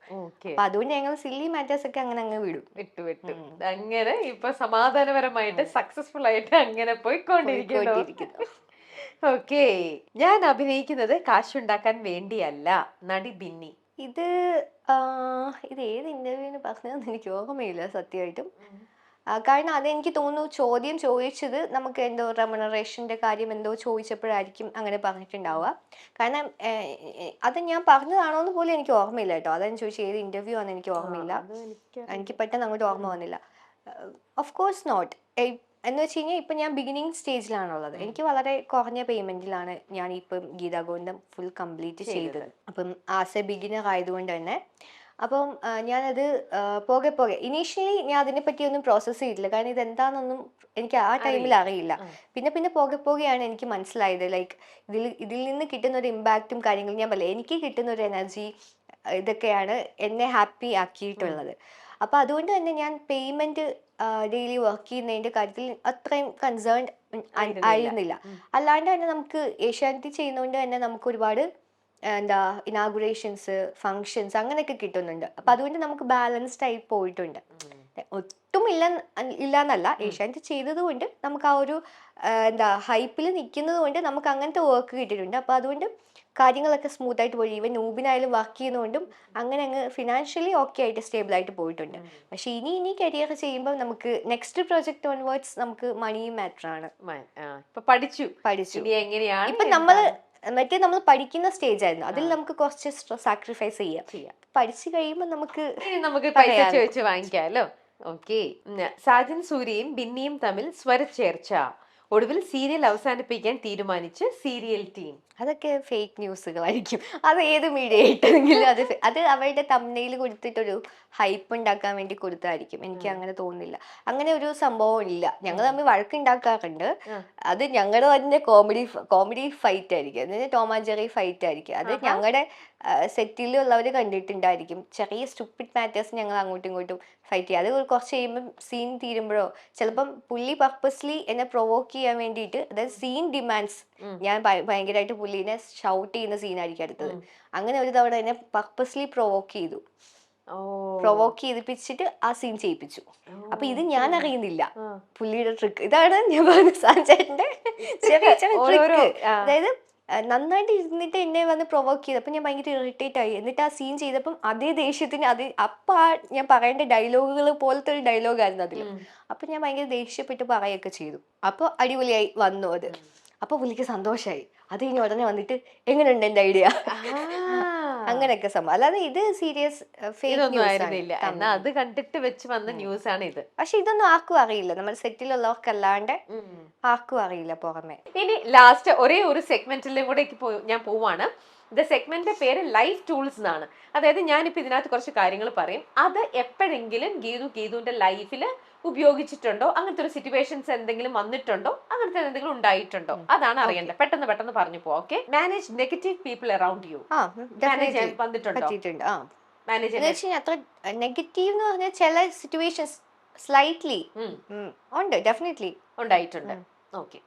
അപ്പൊ അതുകൊണ്ട് ഞങ്ങൾ സില്ലി മാറ്റേഴ്സ് ഒക്കെ അങ്ങനെ അങ്ങ് വിടും. വിട്ടു വിട്ടു. അങ്ങനെ ഇപ്പൊ സമാധാനപരമായിട്ട് സക്സസ്ഫുൾ ആയിട്ട് അങ്ങനെ പോയിക്കൊണ്ടിരിക്കുന്നു. ഓക്കെ. ഞാൻ അഭിനയിക്കുന്നത് കാശുണ്ടാക്കാൻ വേണ്ടിയല്ല. നടി ബിന്നി. ഇത് ഇത് ഏത് ഇന്റർവ്യൂവിന് പറഞ്ഞതെന്ന് എനിക്ക് ഓർമ്മയില്ല സത്യമായിട്ടും. കാരണം അതെനിക്ക് തോന്നുന്നു ചോദ്യം ചോദിച്ചത് നമുക്ക് എന്തോ റെമണറേഷന്റെ കാര്യം എന്തോ ചോദിച്ചപ്പോഴായിരിക്കും അങ്ങനെ പറഞ്ഞിട്ടുണ്ടാവുക. കാരണം അത് ഞാൻ പറഞ്ഞതാണോ എന്ന് പോലും എനിക്ക് ഓർമ്മയില്ല കേട്ടോ. അതാണ് ചോദിച്ചത് ഏത് ഇന്റർവ്യൂ ആണെന്ന് എനിക്ക് ഓർമ്മയില്ല. എനിക്ക് പെട്ടെന്ന് അങ്ങോട്ട് ഓർമ്മ വന്നില്ല. ഓഫ് കോഴ്സ് നോട്ട് എന്ന് വെച്ച് കഴിഞ്ഞാൽ ഇപ്പം ഞാൻ ബിഗിനിങ് സ്റ്റേജിലാണുള്ളത് എനിക്ക് വളരെ കുറഞ്ഞ പേയ്മെന്റിലാണ് ഞാൻ ഇപ്പം ഗീതാ ഗോവിന്ദം ഫുൾ കംപ്ലീറ്റ് ചെയ്തത്. അപ്പം ആസ് എ ബിഗിനർ ആയതുകൊണ്ട് തന്നെ. അപ്പം ഞാനത് പോകെ പോകെ. ഇനീഷ്യലി ഞാൻ അതിനെപ്പറ്റി ഒന്നും പ്രോസസ്സ് ചെയ്തില്ല കാരണം ഇത് എന്താണെന്നൊന്നും എനിക്ക് ആ ടൈമിൽ അറിയില്ല. പിന്നെ പിന്നെ പോകെ പോകെയാണ് എനിക്ക് മനസ്സിലായത്. ലൈക്ക് ഇതിൽ ഇതിൽ നിന്ന് കിട്ടുന്ന ഒരു ഇമ്പാക്റ്റും കാര്യങ്ങളും ഞാൻ പറയില്ല എനിക്ക് കിട്ടുന്ന ഒരു എനർജി ഇതൊക്കെയാണ് എന്നെ ഹാപ്പി ആക്കിയിട്ടുള്ളത്. അപ്പൊ അതുകൊണ്ട് തന്നെ ഞാൻ പേയ്മെന്റ് ഡെയിലി വർക്ക് ചെയ്യുന്നതിന്റെ കാര്യത്തിൽ അത്രയും കൺസേൺ ആയിരുന്നില്ല. അല്ലാണ്ട് തന്നെ നമുക്ക് ഏഷ്യാനെറ്റ് ചെയ്യുന്നതുകൊണ്ട് തന്നെ നമുക്ക് ഒരുപാട് എന്താ ഇനാഗുറേഷൻസ് ഫങ്ഷൻസ് അങ്ങനെയൊക്കെ കിട്ടുന്നുണ്ട്. അപ്പൊ അതുകൊണ്ട് നമുക്ക് ബാലൻസ്ഡ് ആയി പോയിട്ടുണ്ട്. ഒട്ടും ഇല്ല ഇല്ല എന്നല്ല ഏഷ്യാനെറ്റ് ചെയ്തത് കൊണ്ട് നമുക്ക് ആ ഒരു എന്താ ഹൈപ്പിൽ നിൽക്കുന്നത് കൊണ്ട് നമുക്ക് അങ്ങനത്തെ വർക്ക് കിട്ടിയിട്ടുണ്ട്. അപ്പോൾ അതുകൊണ്ട് കാര്യങ്ങളൊക്കെ സ്മൂത്ത് ആയിട്ട് പോയി. ഈവൻ നൂബിനായാലും വർക്ക് ചെയ്യുന്നതുകൊണ്ടും അങ്ങനെ അങ്ങ് ഫിനാൻഷ്യലി ഓക്കെ ആയിട്ട് സ്റ്റേബിൾ ആയിട്ട് പോയിട്ടുണ്ട്. പക്ഷെ ഇനി ഇനി കരിയർ ചെയ്യുമ്പോൾ നമുക്ക് നെക്സ്റ്റ് പ്രോജക്റ്റ് ഓൺവേർഡ്സ് നമുക്ക് മണി മാറ്റർ ആണ്. ഇപ്പൊ പഠിച്ചു. പഠിച്ചു. എങ്ങനെയാണ് ഇപ്പൊ നമ്മൾ മറ്റേ നമ്മൾ പഠിക്കുന്ന സ്റ്റേജ് ആയിരുന്നു. അതിൽ നമുക്ക് കുറച്ച് സാക്രിഫൈസ് ചെയ്യാം. പഠിച്ചു കഴിയുമ്പോൾ നമുക്ക് നമുക്ക് പൈസ. ചോദിച്ച് വാങ്ങിക്കാലോ? ഓക്കെ സാജൻ സൂര്യയും ബിന്നിയും തമ്മിൽ സ്വരച്ചേർച്ച. ഒടുവിൽ സീരിയൽ അവസാനിപ്പിക്കാൻ തീരുമാനിച്ച് സീരിയൽ ടീം അതൊക്കെ ഫേക്ക് ന്യൂസുകളായിരിക്കും അത് ഏത് മീഡിയ ആയിട്ടെങ്കിലും അത് അത് അവരുടെ തമ്മനയിൽ കൊടുത്തിട്ടൊരു ഹൈപ്പ് ഉണ്ടാക്കാൻ വേണ്ടി കൊടുത്തായിരിക്കും. എനിക്ക് അങ്ങനെ തോന്നുന്നില്ല. അങ്ങനെ ഒരു സംഭവം ഇല്ല. ഞങ്ങൾ തമ്മിൽ വഴക്കുണ്ടാക്കാറുണ്ട്. അത് ഞങ്ങളുടെ തന്നെ കോമഡി കോമഡി ഫൈറ്റ് ആയിരിക്കും. അതായത് ടോമാഞ്ചെറി ഫൈറ്റ് ആയിരിക്കും. അത് ഞങ്ങളുടെ സെറ്റിലുള്ളവർ കണ്ടിട്ടുണ്ടായിരിക്കും. ചെറിയ സ്റ്റുപ്പിഡ് മാറ്റേഴ്സ് ഞങ്ങൾ അങ്ങോട്ടും ഇങ്ങോട്ടും ഫൈറ്റ് ചെയ്യും. അത് കുറച്ച് കഴിയുമ്പം സീൻ തീരുമ്പോഴോ ചിലപ്പം പുള്ളി പർപ്പസ്ലി എന്നെ പ്രൊവോക്ക് ചെയ്യാൻ വേണ്ടിയിട്ട് അതായത് സീൻ ഡിമാൻഡ്സ് ഞാൻ ഭയ- ഭയങ്കരമായിട്ട് പുള്ളീനെ ഷൗട്ട് ചെയ്യുന്ന സീനായിരിക്കും അടുത്തത്. അങ്ങനെ ഒരു തവണ എന്നെ പർപ്പസ്ലി പ്രൊവോക്ക് ചെയ്തു. പ്രൊവോക്ക് ചെയ്തിപ്പിച്ചിട്ട് ആ സീൻ ചെയ്യിപ്പിച്ചു. അപ്പൊ ഇത് ഞാൻ അറിയുന്നില്ല. പുള്ളിയുടെ ട്രിക്ക് ഇതാണ് ഞാൻ പറഞ്ഞ സാഞ്ചേട്ടന്റെ ചെറിയ ചെറിയ ട്രിക്ക് അതായത് നന്നായിട്ട് ഇരുന്നിട്ട് എന്നെ വന്ന് പ്രൊവോക്ക് ചെയ്തു. അപ്പം ഞാൻ ഭയങ്കര ഇറിറ്റേറ്റ് ആയി. എന്നിട്ട് ആ സീൻ ചെയ്തപ്പം അതേ ദേഷ്യത്തിന് അത് അപ്പം ആ ഞാൻ പറയേണ്ട ഡയലോഗുകൾ പോലത്തെ ഒരു ഡയലോഗായിരുന്നു അതിൽ അപ്പം ഞാൻ ഭയങ്കര ദേഷ്യപ്പെട്ട് പറയുകയൊക്കെ ചെയ്തു. അപ്പോൾ അടിപൊളിയായി വന്നു അത്. അപ്പോൾ പുള്ളിക്ക് സന്തോഷമായി അത് കഴിഞ്ഞ് ഉടനെ വന്നിട്ട് എങ്ങനെയുണ്ട് എന്റെ ഐഡിയ. അങ്ങനെയൊക്കെ സംഭവം. അല്ലാതെ ഇത് സീരിയസ് ഇതൊന്നും എന്നാ അത് കണ്ടിട്ട് വെച്ച് വന്ന ന്യൂസ് ആണ് ഇത്. പക്ഷെ ഇതൊന്നും ആർക്കും അറിയില്ല. നമ്മൾ സെറ്റിലുള്ളവർക്കല്ലാണ്ട് ആർക്കും അറിയില്ല പുറമെ. ഇനി ലാസ്റ്റ് ഒരേ ഒരു സെഗ്മെന്റിലും കൂടെ ഞാൻ പോവാണ്. ദ സെഗ്മെന്റിന്റെ പേര് ലൈഫ് ടൂൾസ് എന്നാണ്. അതായത് ഞാനിപ്പോ ഇതിനകത്ത് കുറച്ച് കാര്യങ്ങൾ പറയും. അത് എപ്പോഴെങ്കിലും ഗീതു ഗീതുവിന്റെ ലൈഫിൽ ഉപയോഗിച്ചിട്ടുണ്ടോ? അങ്ങനത്തെ ഒരു സിറ്റുവേഷൻസ് എന്തെങ്കിലും വന്നിട്ടുണ്ടോ? അങ്ങനത്തെ എന്തെങ്കിലും ഉണ്ടായിട്ടുണ്ടോ? അതാണ് അറിയേണ്ടത്. പെട്ടെന്ന് പെട്ടെന്ന് പറഞ്ഞു പോകെ okay manage negative people around you manage വന്നിട്ടുണ്ടോ? മാനേജ് അത്ര നെഗറ്റീവ് എന്ന് പറഞ്ഞാൽ ചില സിറ്റുവേഷൻസ് സ്ലൈറ്റ്ലി ഉണ്ട്. ഡെഫിനറ്റ്ലി ഉണ്ടായിട്ടുണ്ട്. ഓക്കെ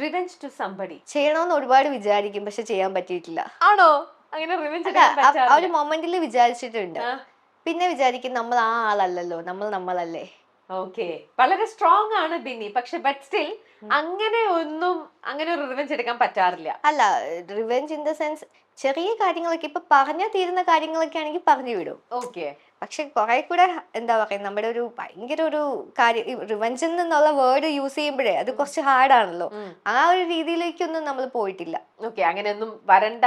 റിവെഞ്ച് ടു സംബടി ചെയ്യണമെന്ന് ഒരുപാട് വിചാരിക്കും പക്ഷെ ചെയ്യാൻ പറ്റിയിട്ടില്ല. ആണോ? അങ്ങനെ റിവെഞ്ച് ആ ഒരു മൊമെന്റിൽ വിചാരിച്ചിട്ടുണ്ട്. പിന്നെ വിചാരിക്കും നമ്മൾ ആ ആളല്ലല്ലോ. നമ്മൾ നമ്മളല്ലേ. ഓക്കെ വളരെ സ്ട്രോങ് ആണ് ബിന്നി. പക്ഷെ ബട്ട് സ്റ്റിൽ അങ്ങനെ ഒന്നും അങ്ങനെ ഒരു റിവെഞ്ച് എടുക്കാൻ പറ്റാറില്ല. അല്ല റിവെഞ്ച് ഇൻ ദ സെൻസ് ചെറിയ കാര്യങ്ങളൊക്കെ ഇപ്പൊ പറഞ്ഞു തീരുന്ന കാര്യങ്ങളൊക്കെ ആണെങ്കിൽ പറഞ്ഞു വിടും. ഓക്കെ പക്ഷെ കുറെ കൂടെ എന്താ പറയുക നമ്മുടെ ഒരു ഭയങ്കര ഒരു കാര്യം റിവഞ്ചൻ എന്നുള്ള വേർഡ് യൂസ് ചെയ്യുമ്പോഴേ അത് കുറച്ച് ഹാർഡാണല്ലോ ആ ഒരു രീതിയിലേക്കൊന്നും നമ്മൾ പോയിട്ടില്ല. ഓക്കെ അങ്ങനെയൊന്നും വരണ്ട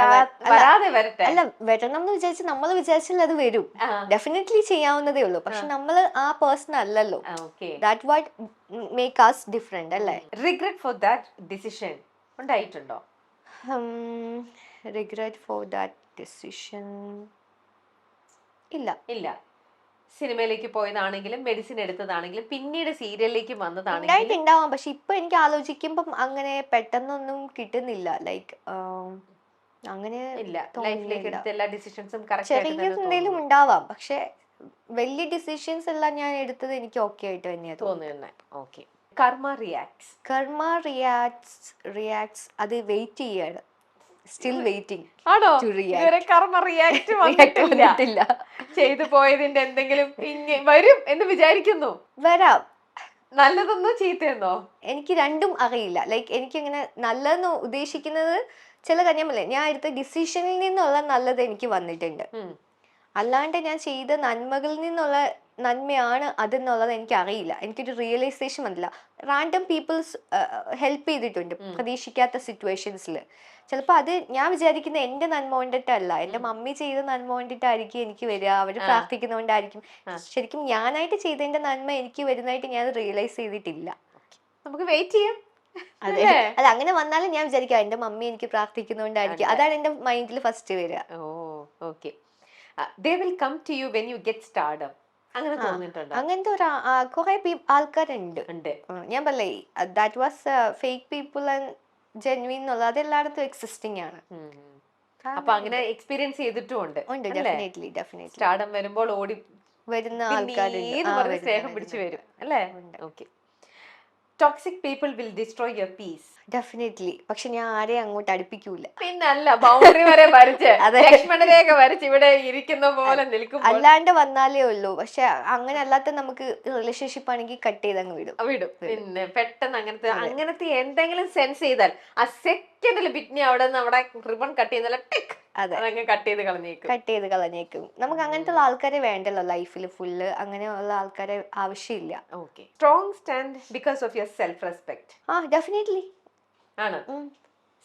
വരാതെ വരട്ടെ? അല്ല വരണം എന്ന് വിചാരിച്ച് നമ്മൾ വിചാരിച്ചാൽ അത് വരും. ഡെഫിനറ്റ്ലി ചെയ്യാവുന്നതേ ഉള്ളൂ. പക്ഷെ നമ്മൾ ആ പേഴ്സൺ അല്ലല്ലോ. That what make as different അല്ലേ? റിഗ്രറ്റ് ഫോർ ദാറ്റ് ഡിസിഷൻ ഉണ്ടായിട്ടുണ്ടോ? റിഗ്രറ്റ് ഫോർ ദാറ്റ് ഡിസിഷൻ ഇല്ല. ഇല്ല. സിനിമയിലേക്ക് പോയതാണെങ്കിലും മെഡിസിൻ എടുത്തതാണെങ്കിലും പിന്നീട് സീരിയലിലേക്ക് വന്നതാണെങ്കിലും പക്ഷെ ഇപ്പൊ എനിക്ക് ആലോചിക്കുമ്പം അങ്ങനെ പെട്ടെന്നൊന്നും കിട്ടുന്നില്ല. ലൈക്ക് അങ്ങനെ ഇല്ല. ലൈഫിലേക്ക് എടുത്ത എല്ലാ ഡിസിഷൻസും എന്തെങ്കിലും ഉണ്ടാവാം. പക്ഷെ വലിയ ഡിസിഷൻസ് എല്ലാം ഞാൻ എടുത്തത് എനിക്ക് ഓക്കെ ആയിട്ട് തന്നെയാണ് തോന്നുന്നത്. തോന്നുന്നു okay karma reacts karma reacts reacts അത് വെയിറ്റ് ചെയ്യാണ്. സ്റ്റിൽ വെയിറ്റിംഗ് ആണോ? ഇതുവരെ കർമ്മ റിയാക്ട് വന്നിട്ടില്ല. ചെയ്തു പോയതിന്റെ എന്തെങ്കിലും വരും എന്ന് വിചാരിക്കുന്നു. വരാം. നല്ലതെന്നോ ചീത്തയെന്നോ? എനിക്ക് രണ്ടും അറിയില്ല. ലൈക്ക് എനിക്ക് എനിക്കിങ്ങനെ നല്ലതെന്ന് ഉദ്ദേശിക്കുന്നത് ചില കാര്യമല്ലേ ഞാൻ എടുത്ത ഡിസിഷനിൽ നിന്നുള്ള നല്ലത് എനിക്ക് വന്നിട്ടുണ്ട്. അല്ലാണ്ട് ഞാൻ ചെയ്ത നന്മകളിൽ നിന്നുള്ള നന്മയാണ് അതെന്നുള്ളത് എനിക്ക് അറിയില്ല എനിക്കൊരു റിയലൈസേഷൻ വന്നില്ല. റാൻഡം പീപ്പിൾസ് ഹെൽപ്പ് ചെയ്തിട്ടുണ്ട് പ്രതീക്ഷിക്കാത്ത സിറ്റുവേഷൻസിൽ ചിലപ്പോൾ അത് ഞാൻ വിചാരിക്കുന്ന എന്റെ നന്മ കൊണ്ടിട്ടല്ല. എന്റെ മമ്മി ചെയ്ത നന്മ കൊണ്ടിട്ടായിരിക്കും എനിക്ക് വരിക. അവർ പ്രാർത്ഥിക്കുന്നതുകൊണ്ടായിരിക്കും ശരിക്കും ഞാനായിട്ട് ചെയ്തതിന്റെ നന്മ എനിക്ക് വരുന്നതായിട്ട് ഞാൻ റിയലൈസ് ചെയ്തിട്ടില്ല. നമുക്ക് വെയിറ്റ് ചെയ്യാം. അതെ. അത് അല്ല അങ്ങനെ വന്നാലും ഞാൻ വിചാരിക്കാം എന്റെ മമ്മി എനിക്ക് പ്രാർത്ഥിക്കുന്നതുകൊണ്ടായിരിക്കും അതാണ് എന്റെ മൈൻഡിൽ ഫസ്റ്റ് വരിക. ഓ okay they will come to you when you get stardom അങ്ങനെ തോന്നിയിട്ടുണ്ടോ? അങ്ങനത്തെ ഒരു കുറെ ആൾക്കാരുണ്ട്. ഉണ്ട്. ഞാൻ പറയേ that was fake people and genuine എന്നുള്ളത് അത് എല്ലായിടത്തും എക്സിസ്റ്റിംഗ് ആണ്. അപ്പൊ അങ്ങനെ എക്സ്പീരിയൻസ് ചെയ്തിട്ടും ഉണ്ട്? ഡെഫിനറ്റ്ലി ഡെഫിനറ്റ്ലി സ്റ്റാർഡം വരുമ്പോൾ ഓടി വരുന്ന ആൾക്കാർ സ്നേഹം. പിടിച്ചു വരും അല്ലേ. Okay toxic people will destroy your peace definitely പക്ഷെ ഞാൻ ആരെയും അങ്ങോട്ട് അടുപ്പിക്കൂല. പിന്നല്ല ബൗണ്ടറി വരെ വരച്ച്. <laughs> ലക്ഷ്മണരേഖ വരച്ച് ഇവിടെ ഇരിക്കുന്ന പോലെ നിൽക്കും അല്ലാണ്ട് വന്നാലേ ഉള്ളൂ. പക്ഷെ അങ്ങനെ അല്ലാത്ത നമുക്ക് റിലേഷൻഷിപ്പ് ആണെങ്കിൽ കട്ട് ചെയ്ത് അങ്ങ് വിടും. വിടും. പിന്നെ പെട്ടെന്ന് അങ്ങനത്തെ അങ്ങനത്തെ എന്തെങ്കിലും സെൻസ് ചെയ്താൽ ആ സെക്കൻഡിൽ ബിറ്റ്നി അവിടെ നിന്ന് അവിടെ റിബൺ കട്ട് ചെയ്യുന്നില്ല ടിക് അതങ്ങ് കട്ട് ചെയ്ത് കളഞ്ഞേക്കും. കട്ട് ചെയ്ത് കളഞ്ഞേക്കും. നമുക്ക് അങ്ങനത്തെ ഉള്ള ആൾക്കാരെ വേണ്ടല്ലോ ലൈഫിൽ ഫുള്ള്. അങ്ങനെയുള്ള ആൾക്കാരെ ആവശ്യമില്ല. Okay. Strong stand because of your self respect ആ ഡെഫിനറ്റ്ലി ആണ്.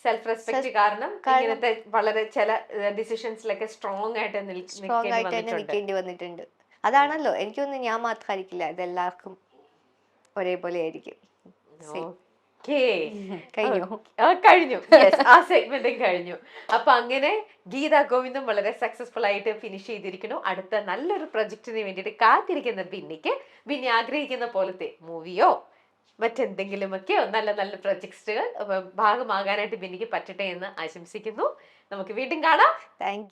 സെൽഫ് റെസ്പെക്ട് കാരണം ഇങ്ങനത്തെ വളരെ ചില ഡിസിഷൻസിലൊക്കെ സ്ട്രോങ് ആയിട്ട് സ്ട്രോങ് ആയിട്ട് തന്നെ നിൽക്കേണ്ടി വന്നിട്ടുണ്ട്. അതാണല്ലോ. എനിക്കൊന്നും ഞാൻ മാത്രമായിരിക്കില്ല ഇതെല്ലാവർക്കും ഒരേപോലെ ആയിരിക്കും <laughs> കഴിഞ്ഞു. ആ കഴിഞ്ഞു. Yes, ആ സെഗ്മെന്റും കഴിഞ്ഞു. അപ്പൊ അങ്ങനെ ഗീത ഗോവിന്ദും വളരെ സക്സസ്ഫുൾ ആയിട്ട് ഫിനിഷ് ചെയ്തിരിക്കുന്നു. അടുത്ത നല്ലൊരു പ്രൊജക്ടിന് വേണ്ടിയിട്ട് കാത്തിരിക്കുന്ന ബിന്നിക്ക് ബിന്നി ആഗ്രഹിക്കുന്ന പോലത്തെ മൂവിയോ മറ്റെന്തെങ്കിലുമൊക്കെയോ നല്ല നല്ല പ്രൊജക്ട്സുകൾ ഭാഗമാകാനായിട്ട് ബിന്നിക്ക് പറ്റട്ടെ എന്ന് ആശംസിക്കുന്നു. നമുക്ക് വീണ്ടും കാണാം. താങ്ക്